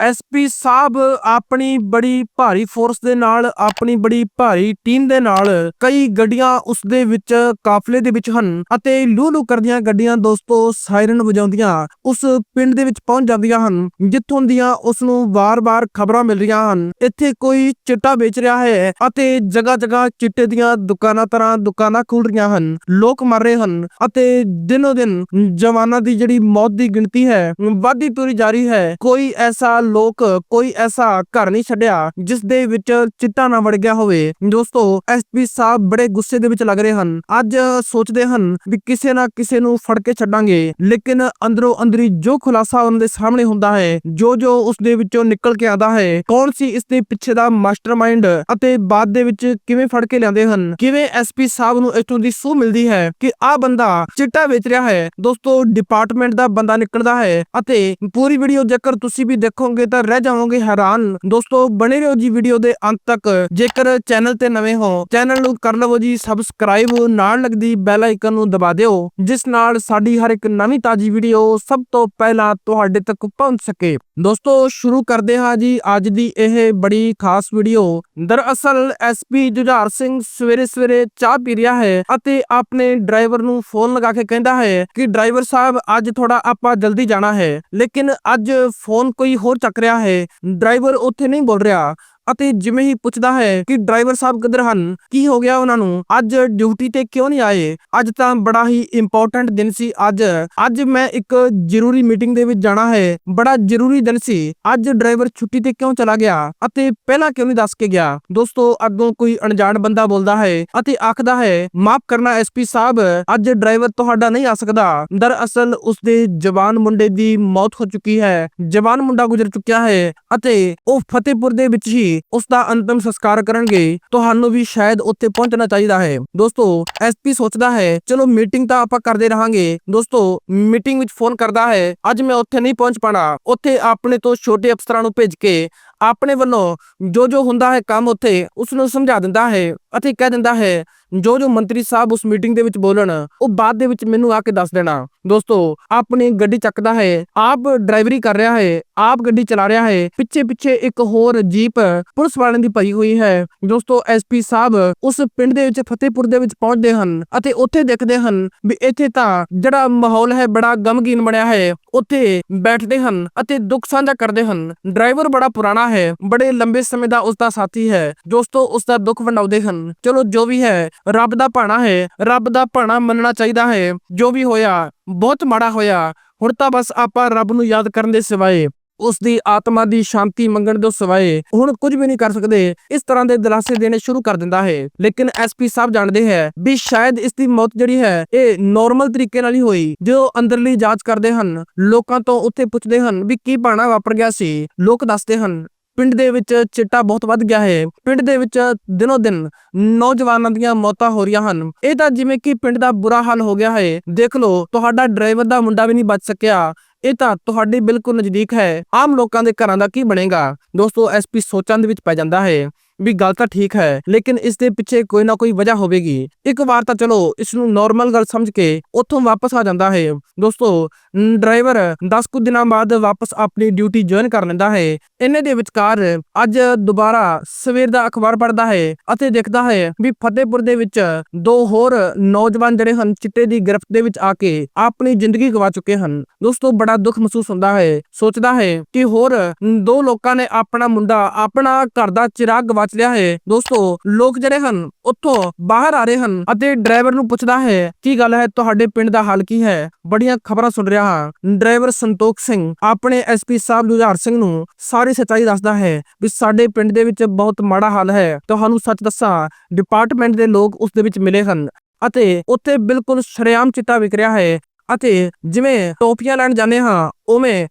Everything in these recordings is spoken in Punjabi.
ਐਸਪੀ ਸਾਹਿਬ ਆਪਣੀ ਬੜੀ ਭਾਰੀ ਫੋਰਸ ਦੇ ਨਾਲ, ਆਪਣੀ ਬੜੀ ਭਾਰੀ ਟੀਮ ਦੇ ਨਾਲ ਕਈ ਗੱਡੀਆਂ ਉਸ ਦੇ ਵਿੱਚ ਕਾਫਲੇ ਦੇ ਵਿੱਚ ਹਨ ਅਤੇ ਲੂ ਲੂ ਕਰਦੀਆਂ ਗੱਡੀਆਂ ਦੋਸਤੋ ਸਾਇਰਨ ਵਜਾਉਂਦੀਆਂ ਉਸ ਪਿੰਡ ਦੇ ਵਿੱਚ ਪਹੁੰਚ ਜਾਂਦੀਆਂ ਹਨ, ਜਿੱਥੋਂ ਦੀਆਂ ਉਸ ਨੂੰ ਵਾਰ-ਵਾਰ ਖਬਰਾਂ ਮਿਲ ਰਹੀਆਂ ਹਨ। ਇੱਥੇ ਕੋਈ ਚਿੱਟਾ ਵੇਚ ਰਿਹਾ ਹੈ ਅਤੇ ਜਗ੍ਹਾ-ਜਗ੍ਹਾ ਚਿੱਟੇ ਦੀਆਂ ਦੁਕਾਨਾਂ ਤਰ੍ਹਾਂ ਦੁਕਾਨਾਂ ਖੁੱਲ ਰਹੀਆਂ ਹਨ, ਲੋਕ ਮਰ ਰਹੇ ਹਨ ਅਤੇ ਦਿਨੋ ਦਿਨ ਜਵਾਨਾਂ ਦੀ ਜਿਹੜੀ ਮੌਤ ਦੀ ਗਿਣਤੀ ਹੈ ਵਾਧੀ ਤੁਰੀ ਜਾ ਰਹੀ ਹੈ। ਕੋਈ ਐਸਾ ਲੋਕ ਕੋਈ ਐਸਾ ਘਰ ਨਹੀਂ ਛੱਡਿਆ ਜਿਸ ਦੇ ਵਿੱਚ ਚਿੱਟਾ ਨਾ ਵੜ ਗਿਆ ਹੋਵੇ। ਦੋਸਤੋ ਐਸਪੀ ਸਾਹਿਬ ਬੜੇ ਗੁੱਸੇ ਦੇ ਵਿੱਚ ਲੱਗ ਰਹੇ ਹਨ। ਅੱਜ ਸੋਚਦੇ ਹਨ ਵੀ ਕਿਸੇ ਨਾ ਕਿਸੇ ਨੂੰ ਫੜ ਕੇ ਛੱਡਾਂਗੇ। ਲੇਕਿਨ ਅੰਦਰੋਂ ਅੰਦਰੀ ਜੋ ਖੁਲਾਸਾ ਉਹਨਾਂ ਦੇ ਸਾਹਮਣੇ ਹੁੰਦਾ ਹੈ, ਜੋ ਜੋ ਉਸ ਦੇ ਵਿੱਚੋਂ ਨਿਕਲ ਕੇ ਆਉਂਦਾ ਹੈ, ਕੌਣ ਸੀ ਇਸ ਦੇ ਪਿੱਛੇ ਦਾ ਮਾਸਟਰਮਾਈਂਡ ਅਤੇ ਬਾਅਦ ਦੇ ਵਿੱਚ ਕਿਵੇਂ ਫੜ ਕੇ ਲਿਆਂਦੇ ਹਨ? ਕਿਵੇਂ ਐਸਪੀ ਸਾਹਿਬ ਨੂੰ ਇਥੋਂ ਦੀ ਸੂਹ ਮਿਲਦੀ ਹੈ ਕਿ ਆਹ ਬੰਦਾ ਚਿੱਟਾ ਵੇਚ ਰਿਹਾ ਹੈ? ਦੋਸਤੋ, ਡਿਪਾਰਟਮੈਂਟ ਦਾ ਬੰਦਾ ਨਿਕਲਦਾ ਹੈ ਅਤੇ ਪੂਰੀ ਵੀਡੀਓ ਜੇਕਰ ਤੁਸੀਂ ਵੀ ਦੇਖੋਗੇ ਤਾਂ ਰਹਿ ਜਾਵੋਗੇ ਹੈਰਾਨ। ਦੋਸਤੋ, ਬਣੇ ਰਹੋ ਜੀ ਵੀਡੀਓ ਦੇ ਅੰਤ ਤੱਕ। ਜੇਕਰ ਚੈਨਲ ਤੇ ਨਵੇਂ ਹੋ ਚੈਨਲ ਨੂੰ ਕਰ ਲਵੋ ਜੀ ਸਬਸਕ੍ਰਾਈਬ ਨਾਲ ਲੱਗਦੀ ਬੈਲ ਆਈਕਨ ਨੂੰ ਦਬਾ ਦਿਓ, ਜਿਸ ਨਾਲ ਸਾਡੀ ਹਰ ਇੱਕ ਨਵੀਂ ਤਾਜੀ ਵੀਡੀਓ ਸਭ ਤੋਂ ਪਹਿਲਾਂ ਤੁਹਾਡੇ ਤੱਕ ਪਹੁੰਚ ਸਕੇ। ਦੋਸਤੋ, ਸ਼ੁਰੂ ਕਰਦੇ ਹਾਂ ਜੀ ਅੱਜ ਦੀ ਇਹ ਬੜੀ ਖਾਸ ਵੀਡੀਓ ਦਰਅਸਲ ਐਸਪੀ ਜੁਝਾਰ ਸਿੰਘ ਸਵੇਰੇ ਸਵੇਰੇ ਚਾਹ ਪੀ ਰਿਹਾ ਹੈ ਅਤੇ ਆਪਣੇ ਡਰਾਈਵਰ ਨੂੰ ਫੋਨ ਲਗਾ ਕੇ ਕਹਿੰਦਾ ਹੈ ਕਿ ਡਰਾਈਵਰ ਸਾਹਿਬ, ਅੱਜ ਥੋੜਾ ਆਪਾਂ ਜਲਦੀ ਜਾਣਾ ਹੈ। ਲੇਕਿਨ ਅੱਜ ਫੋਨ ਕੋਈ ਹੋਰ ਚੱਕ ਰਿਹਾ ਹੈ। ਡਰਾਈਵਰ ਉੱਥੇ ਨਹੀਂ ਬੋਲ ਰਿਹਾ। ਅਤੇ ਜਿਵੇਂ ਹੀ ਪੁੱਛਦਾ ਹੈ ਕਿ ਡਰਾਈਵਰ ਸਾਹਿਬ ਕਿੱਧਰ ਹਨ, ਕੀ ਹੋ ਗਿਆ ਉਹਨਾਂ ਨੂੰ? ਅੱਜ ਡਿਊਟੀ ਤੇ ਕਿਉਂ ਨਹੀਂ ਆਏ? ਅੱਜ ਤਾਂ ਬੜਾ ਹੀ ਇੰਪੋਰਟੈਂਟ ਦਿਨ ਸੀ ਅੱਜ। ਅੱਜ ਮੈਂ ਇੱਕ ਜ਼ਰੂਰੀ ਮੀਟਿੰਗ ਦੇ ਵਿੱਚ ਜਾਣਾ ਹੈ। ਬੜਾ ਜ਼ਰੂਰੀ ਦਿਨ ਸੀ। ਅੱਜ ਡਰਾਈਵਰ ਛੁੱਟੀ ਤੇ ਕਿਉਂ ਚਲਾ ਗਿਆ? ਅਤੇ ਪਹਿਲਾਂ ਕਿਉਂ ਨਹੀਂ ਦੱਸ ਕੇ ਗਿਆ? ਦੋਸਤੋ, ਅੱਗੋਂ ਕੋਈ ਅਣਜਾਣ ਬੰਦਾ ਬੋਲਦਾ ਹੈ ਅਤੇ ਆਖਦਾ ਹੈ, ਮਾਫ ਕਰਨਾ ਐਸਪੀ ਸਾਹਿਬ, ਅੱਜ ਡਰਾਈਵਰ ਤੁਹਾਡਾ ਨਹੀਂ ਆ ਸਕਦਾ। ਦਰਅਸਲ ਉਸ ਦੇ ਜਵਾਨ ਮੁੰਡੇ ਦੀ ਮੌਤ ਹੋ ਚੁੱਕੀ ਹੈ। ਜਵਾਨ ਮੁੰਡਾ ਗੁਜ਼ਰ ਚੁੱਕਿਆ ਹੈ ਅਤੇ ਉਹ ਫਤਿਹਪੁਰ ਦੇ ਵਿੱਚ ਹੀ ਉਸ ਦਾ ਅੰਤਮ ਸੰਸਕਾਰ ਕਰਨਗੇ, ਤੁਹਾਨੂੰ ਵੀ ਸ਼ਾਇਦ ਉੱਥੇ ਪਹੁੰਚਣਾ ਚਾਹੀਦਾ ਹੈ। ਦੋਸਤੋ ਐਸਪੀ ਸੋਚਦਾ ਹੈ, ਚਲੋ ਮੀਟਿੰਗ ਤਾਂ ਆਪਾਂ ਕਰਦੇ ਰਹਾਂਗੇ। ਦੋਸਤੋ, ਮੀਟਿੰਗ ਵਿੱਚ ਫੋਨ ਕਰਦਾ ਹੈ, ਅੱਜ ਮੈਂ ਉੱਥੇ ਨਹੀਂ ਪਹੁੰਚ ਪਾਣਾ। ਉੱਥੇ ਆਪਣੇ ਤੋਂ ਛੋਟੇ ਅਫਸਰਾਂ ਨੂੰ ਭੇਜ ਕੇ, ਆਪਣੇ ਵੱਲੋਂ ਜੋ ਜੋ ਹੁੰਦਾ ਹੈ ਕੰਮ ਉੱਥੇ ਉਸ ਨੂੰ ਸਮਝਾ ਦਿੰਦਾ ਹੈ ਅਤੇ ਕਹਿ ਦਿੰਦਾ ਹੈ ਜੋ ਜੋ ਮੰਤਰੀ ਸਾਹਿਬ ਉਸ ਮੀਟਿੰਗ ਦੇ ਵਿੱਚ ਬੋਲਣ, ਉਹ ਬਾਅਦ ਦੇ ਵਿੱਚ ਮੈਨੂੰ ਆ ਕੇ ਦੱਸ ਦੇਣਾ। ਦੋਸਤੋ, ਆਪਣੀ ਗੱਡੀ ਚੱਕਦਾ ਹੈ, ਆਪ ਡਰਾਈਵਰੀ ਕਰ ਰਿਹਾ ਹੈ, ਆਪ ਗੱਡੀ ਚਲਾ ਰਿਹਾ ਹੈ ਪਿੱਛੇ ਪਿੱਛੇ ਇੱਕ ਹੋਰ ਜੀਪ ਪੁਲਿਸ ਵਾਲਿਆਂ ਦੀ ਭਰੀ ਹੋਈ ਹੈ। ਦੋਸਤੋ ਐਸਪੀ ਸਾਹਿਬ ਉਸ ਪਿੰਡ ਦੇ ਵਿੱਚ ਫਤਿਹਪੁਰ ਦੇ ਵਿੱਚ ਪਹੁੰਚਦੇ ਹਨ ਅਤੇ ਉੱਥੇ ਦੇਖਦੇ ਹਨ ਵੀ ਇੱਥੇ ਤਾਂ ਜਿਹੜਾ ਮਾਹੌਲ ਹੈ ਬੜਾ ਗਮਗੀਨ ਬਣਿਆ ਹੈ। ਉੱਥੇ ਬੈਠਦੇ ਹਨ ਅਤੇ ਦੁੱਖ ਸਾਂਝਾ ਕਰਦੇ ਹਨ। ਡਰਾਈਵਰ ਬੜਾ ਪੁਰਾਣਾ ਹੈ, ਬੜੇ ਲੰਬੇ ਸਮੇਂ ਦਾ ਉਸ ਦਾ ਸਾਥੀ ਹੈ। ਦੋਸਤੋ ਉਸ ਦਾ ਦੁੱਖ ਵੰਡਾਉਂਦੇ ਹਨ। ਚਲੋ, ਜੋ ਵੀ ਹੈ ਰੱਬ ਦਾ ਭਾਣਾ ਹੈ, ਰੱਬ ਦਾ ਭਾਣਾ ਮੰਨਣਾ ਚਾਹੀਦਾ ਹੈ, ਜੋ ਵੀ ਹੋਇਆ, ਬਹੁਤ ਮਾੜਾ ਹੋਇਆ, ਹੁਣ ਤਾਂ ਬਸ ਆਪਾਂ ਰੱਬ ਨੂੰ ਯਾਦ ਕਰਨ ਦੇ ਸਿਵਾਏ ਉਸ ਦੀ ਆਤਮਾ ਦੀ ਸ਼ਾਂਤੀ ਮੰਗਣ ਦੇ ਸਿਵਾਏ, ਹੁਣ ਕੁਝ ਵੀ ਨਹੀਂ ਕਰ ਸਕਦੇ, ਇਸ ਤਰ੍ਹਾਂ ਦੇ ਦਿਲਾਸੇ ਦੇਣੇ ਸ਼ੁਰੂ ਕਰ ਦਿੰਦਾ ਹੈ। ਲੇਕਿਨ ਐਸਪੀ ਸਾਹਿਬ ਜਾਣਦੇ ਹੈ ਵੀ ਸ਼ਾਇਦ ਇਸ ਦੀ ਮੌਤ ਜਿਹੜੀ ਹੈ, ਇਹ ਨਾਰਮਲ ਤਰੀਕੇ ਨਾਲ ਹੀ ਹੋਈ ਜੋ ਅੰਦਰਲੀ ਜਾਂਚ ਕਰਦੇ ਹਨ, ਲੋਕਾਂ ਤੋਂ ਉੱਥੇ ਪੁੱਛਦੇ ਹਨ ਵੀ ਕੀ ਬਾਣਾ ਵਾਪਰ ਗਿਆ ਸੀ, ਲੋਕ ਦੱਸਦੇ ਹਨ ਪਿੰਡ ਦੇ ਵਿੱਚ ਚਿੱਟਾ ਬਹੁਤ ਵੱਧ ਗਿਆ ਹੈ। ਪਿੰਡ ਦੇ ਵਿੱਚ ਦਿਨੋ ਦਿਨ ਨੌਜਵਾਨਾਂ ਦੀਆਂ ਮੌਤਾਂ ਹੋ ਰਹੀਆਂ ਹਨ। ਇਹ ਤਾਂ ਜਿਵੇਂ ਕਿ ਪਿੰਡ ਦਾ ਬੁਰਾ ਹਾਲ ਹੋ ਗਿਆ ਹੈ। ਦੇਖ ਲਓ, ਤੁਹਾਡਾ ਡਰਾਈਵਰ ਦਾ ਮੁੰਡਾ ਵੀ ਨਹੀਂ ਬਚ ਸਕਿਆ। ਇਹ ਤਾਂ ਤੁਹਾਡੇ ਬਿਲਕੁਲ ਨਜ਼ਦੀਕ ਹੈ। ਆਮ ਲੋਕਾਂ ਦੇ ਘਰਾਂ ਦਾ ਕੀ ਬਣੇਗਾ? ਦੋਸਤੋ ਐਸਪੀ ਸੋਚਾਂ ਦੇ ਵਿੱਚ ਪੈ ਜਾਂਦਾ ਹੈ। ਵੀ ਗੱਲ ਤਾਂ ਠੀਕ ਹੈ, ਲੇਕਿਨ ਇਸ ਦੇ ਪਿੱਛੇ ਕੋਈ ਨਾ ਕੋਈ ਵਜ੍ਹਾ ਹੋਵੇਗੀ। ਇੱਕ ਵਾਰ ਤਾਂ ਚਲੋ ਇਸ ਨੂੰ ਨਾਰਮਲ ਗੱਲ ਸਮਝ ਕੇ ਉੱਥੋਂ ਵਾਪਸ ਆ ਜਾਂਦਾ ਹੈ। ਦੋਸਤੋ ਡਰਾਈਵਰ 10 ਕੁ ਦਿਨਾਂ ਬਾਅਦ ਵਾਪਸ ਆਪਣੀ ਡਿਊਟੀ ਜੁਆਇਨ ਕਰ ਲੈਂਦਾ ਹੈ। ਇੰਨੇ ਦੇ ਵਿਚਕਾਰ ਅੱਜ ਦੁਬਾਰਾ ਸਵੇਰ ਦਾ ਅਖਬਾਰ ਪੜ੍ਹਦਾ ਹੈ ਅਤੇ ਦੇਖਦਾ ਹੈ ਵੀ ਫਤਿਹਪੁਰ ਦੇ ਵਿੱਚ ਦੋ ਹੋਰ ਨੌਜਵਾਨ ਜਿਹੜੇ ਹਨ, ਚਿੱਟੇ ਦੀ ਗ੍ਰਿਫਤ ਦੇ ਵਿੱਚ ਆ ਕੇ ਆਪਣੀ ਜ਼ਿੰਦਗੀ ਗਵਾ ਚੁੱਕੇ ਹਨ। ਦੋਸਤੋ, ਬੜਾ ਦੁੱਖ ਮਹਿਸੂਸ ਹੁੰਦਾ ਹੈ। ਸੋਚਦਾ ਹੈ ਕਿ ਹੋਰ ਦੋ ਲੋਕਾਂ ਨੇ ਆਪਣਾ ਮੁੰਡਾ ਆਪਣਾ ਘਰ ਦਾ ਚਿਰਾਗ ਗਵਾ ਲਿਆ ਹੈ। ਦੋਸਤੋ, ਲੋਕ ਜਿਹੜੇ ਹਨ, ਉੱਥੋਂ ਬਾਹਰ ਆ ਰਹੇ ਹਨ ਅਤੇ ਡਰਾਈਵਰ ਨੂੰ ਪੁੱਛਦਾ ਹੈ, ਕੀ ਗੱਲ ਹੈ? ਤੁਹਾਡੇ ਪਿੰਡ ਦਾ ਹਾਲ ਕੀ ਹੈ? ਬੜੀਆਂ ਖਬਰਾਂ ਸੁਣ ਰਿਹਾ ਹਾਂ। ਡਰਾਈਵਰ ਸੰਤੋਖ ਸਿੰਘ ਆਪਣੇ ਐਸਪੀ ਸਾਹਿਬ ਜੁਝਾਰ ਸਿੰਘ ਨੂੰ ਸਾਰੀ ਸੱਚਾਈ ਦੱਸਦਾ ਹੈ ਵੀ ਸਾਡੇ ਪਿੰਡ ਦੇ ਵਿੱਚ ਬਹੁਤ ਮਾੜਾ ਹਾਲ ਹੈ। ਤੁਹਾਨੂੰ ਸੱਚ ਦੱਸਾਂ, ਡਿਪਾਰਟਮੈਂਟ ਦੇ ਲੋਕ ਉਸ ਦੇ ਵਿੱਚ ਮਿਲੇ ਹਨ ਅਤੇ ਉੱਥੇ ਬਿਲਕੁਲ ਸ਼ਰੇਆਮ ਚਿੱਟਾ ਵਿਕ ਰਿਹਾ ਹੈ ਅਤੇ ਜਿਵੇਂ ਟੋਪੀਆਂ ਲੈਣ ਜਾਂਦੇ ਹਾਂ, ਉਵੇਂ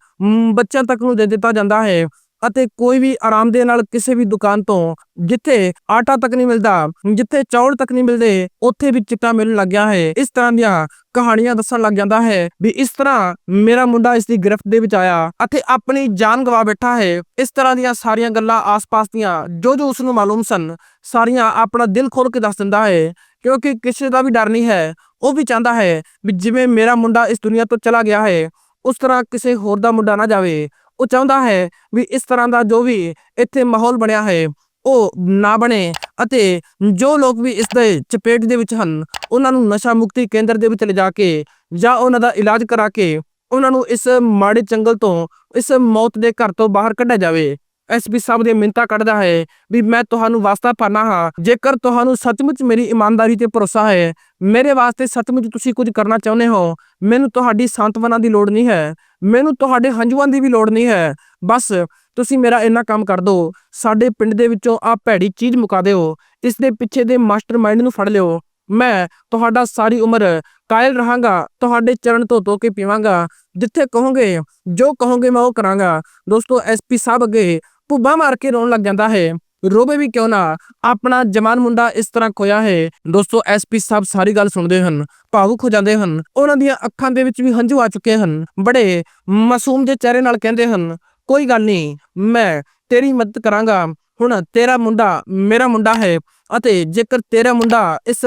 ਬੱਚਿਆਂ ਤੱਕ ਨੂੰ ਦੇ ਦਿੱਤਾ ਜਾਂਦਾ ਹੈ। ਅਤੇ ਕੋਈ ਵੀ ਆਰਾਮ ਦੇ ਨਾਲ ਕਿਸੇ ਵੀ ਦੁਕਾਨ ਤੋਂ ਜਿੱਥੇ ਆਟਾ ਤੱਕ ਨਹੀਂ ਮਿਲਦਾ, ਜਿੱਥੇ ਚੌਲ ਤੱਕ ਨਹੀਂ ਮਿਲਦੇ, ਉੱਥੇ ਵੀ ਚਿੱਟਾ ਮਿਲਣ ਲੱਗ ਗਿਆ ਹੈ। ਇਸ ਤਰ੍ਹਾਂ ਦੀਆਂ ਕਹਾਣੀਆਂ ਦੱਸਣ ਲੱਗ ਜਾਂਦਾ ਹੈ ਵੀ ਇਸ ਤਰ੍ਹਾਂ ਮੇਰਾ ਮੁੰਡਾ ਇਸ ਦੀ ਗ੍ਰਿਫਤ ਦੇ ਵਿੱਚ ਆਇਆ ਅਤੇ ਆਪਣੀ ਜਾਨ ਗਵਾ ਬੈਠਾ ਹੈ। ਇਸ ਤਰ੍ਹਾਂ ਦੀਆਂ ਸਾਰੀਆਂ ਗੱਲਾਂ ਆਸ-ਪਾਸ ਦੀਆਂ ਜੋ ਜੋ ਉਸ ਨੂੰ ਮਾਲੂਮ ਸਨ, ਸਾਰੀਆਂ ਆਪਣਾ ਦਿਲ ਖੋਲ ਕੇ ਦੱਸ ਦਿੰਦਾ ਹੈ, ਕਿਉਂਕਿ ਕਿਸੇ ਦਾ ਵੀ ਡਰ ਨਹੀਂ ਹੈ। ਉਹ ਵੀ ਚਾਹੁੰਦਾ ਹੈ ਵੀ ਜਿਵੇਂ ਮੇਰਾ ਮੁੰਡਾ ਇਸ ਦੁਨੀਆ ਤੋਂ ਚਲਾ ਗਿਆ ਹੈ, ਉਸ ਤਰ੍ਹਾਂ ਕਿਸੇ ਹੋਰ ਦਾ ਮੁੰਡਾ ਨਾ ਜਾਵੇ। ਉਹ ਚਾਹੁੰਦਾ ਹੈ ਵੀ ਇਸ ਤਰ੍ਹਾਂ ਦਾ ਜੋ ਵੀ ਇੱਥੇ ਮਾਹੌਲ ਬਣਿਆ ਹੈ, ਉਹ ਨਾ ਬਣੇ ਅਤੇ ਜੋ ਲੋਕ ਵੀ ਇਸ ਦੇ ਚਪੇਟ ਦੇ ਵਿੱਚ ਹਨ, ਉਹਨਾਂ ਨੂੰ ਨਸ਼ਾ ਮੁਕਤੀ ਕੇਂਦਰ ਦੇ ਵਿੱਚ ਲਿਜਾ ਕੇ ਜਾਂ ਉਹਨਾਂ ਦਾ ਇਲਾਜ ਕਰਾ ਕੇ ਉਹਨਾਂ ਨੂੰ ਇਸ ਮਾੜੇ ਜੰਗਲ ਤੋਂ, ਇਸ ਮੌਤ ਦੇ ਘਰ ਤੋਂ ਬਾਹਰ ਕੱਢਿਆ ਜਾਵੇ। ਐਸਪੀ ਸਾਹਿਬ ਦੇ ਮਿੰਤਾ ਕੱਢਦਾ ਹੈ ਵੀ ਮੈਂ ਤੁਹਾਨੂੰ ਵਾਸਤਾ ਪਾਣਾ ਹਾਂ। ਜੇਕਰ ਤੁਹਾਨੂੰ ਸੱਚਮੁੱਚ ਮੇਰੀ ਇਮਾਨਦਾਰੀ ਤੇ ਭਰੋਸਾ ਹੈ, ਮੇਰੇ ਵਾਸਤੇ ਸੱਚਮੁੱਚ ਤੁਸੀਂ ਕੁਝ ਕਰਨਾ ਚਾਹੁੰਦੇ ਹੋ, ਮੈਨੂੰ ਤੁਹਾਡੀ ਸਾਂਤਵਨਾ ਦੀ ਲੋੜ ਨਹੀਂ ਹੈ। ਮੈਨੂੰ ਤੁਹਾਡੇ ਹੰਝੂਆਂ ਦੀ ਵੀ ਲੋੜ ਨਹੀਂ ਹੈ। ਬਸ ਤੁਸੀਂ ਮੇਰਾ ਇੰਨਾ ਕੰਮ ਕਰ ਦਿਓ ਸਾਡੇ ਪਿੰਡ ਦੇ ਵਿੱਚੋਂ ਆ ਭੈੜੀ ਚੀਜ਼ ਮੁਕਾ ਦਿਓ, ਇਸ ਦੇ ਪਿੱਛੇ ਦੇ ਮਾਸਟਰਮਾਈਂਡ ਨੂੰ ਫੜ ਲਿਓ। ਮੈਂ ਤੁਹਾਡਾ ਸਾਰੀ ਉਮਰ ਕਾਇਲ ਰਹਾਂਗਾ, ਤੁਹਾਡੇ ਚਰਨ ਧੋ ਧੋ ਕੇ ਪੀਵਾਂਗਾ, ਜਿੱਥੇ ਕਹੋਗੇ, ਜੋ ਕਹੋਗੇ ਮੈਂ ਉਹ ਕਰਾਂਗਾ। ਦੋਸਤੋ ਐਸਪੀ ਸਾਹਿਬ ਅੱਗੇ ਭੁੱਬਾ ਮਾਰ ਕੇ ਰੋਣ ਲੱਗ ਜਾਂਦਾ ਹੈ। ਰੋਵੇ ਵੀ ਕਿਉਂ ਨਾ? ਆਪਣਾ ਜਵਾਨ ਮੁੰਡਾ ਇਸ ਤਰ੍ਹਾਂ ਖੋਇਆ ਹੈ। ਦੋਸਤੋ ਐਸਪੀ ਸਾਹਿਬ ਸਾਰੀ ਗੱਲ ਸੁਣਦੇ ਹਨ, ਭਾਵੁਕ ਹੋ ਜਾਂਦੇ ਹਨ। ਉਹਨਾਂ ਦੀਆਂ ਅੱਖਾਂ ਦੇ ਵਿੱਚ ਵੀ ਹੰਝੂ ਆ ਚੁੱਕੇ ਹਨ। ਬੜੇ ਮਾਸੂਮ ਜਿਹੇ ਚਿਹਰੇ ਨਾਲ ਕਹਿੰਦੇ ਹਨ, ਕੋਈ ਗੱਲ ਨਹੀਂ, ਮੈਂ ਤੇਰੀ ਮਦਦ ਕਰਾਂਗਾ। ਹੁਣ ਤੇਰਾ ਮੁੰਡਾ ਮੇਰਾ ਮੁੰਡਾ ਹੈ ਅਤੇ ਜੇਕਰ ਤੇਰਾ ਮੁੰਡਾ ਇਸ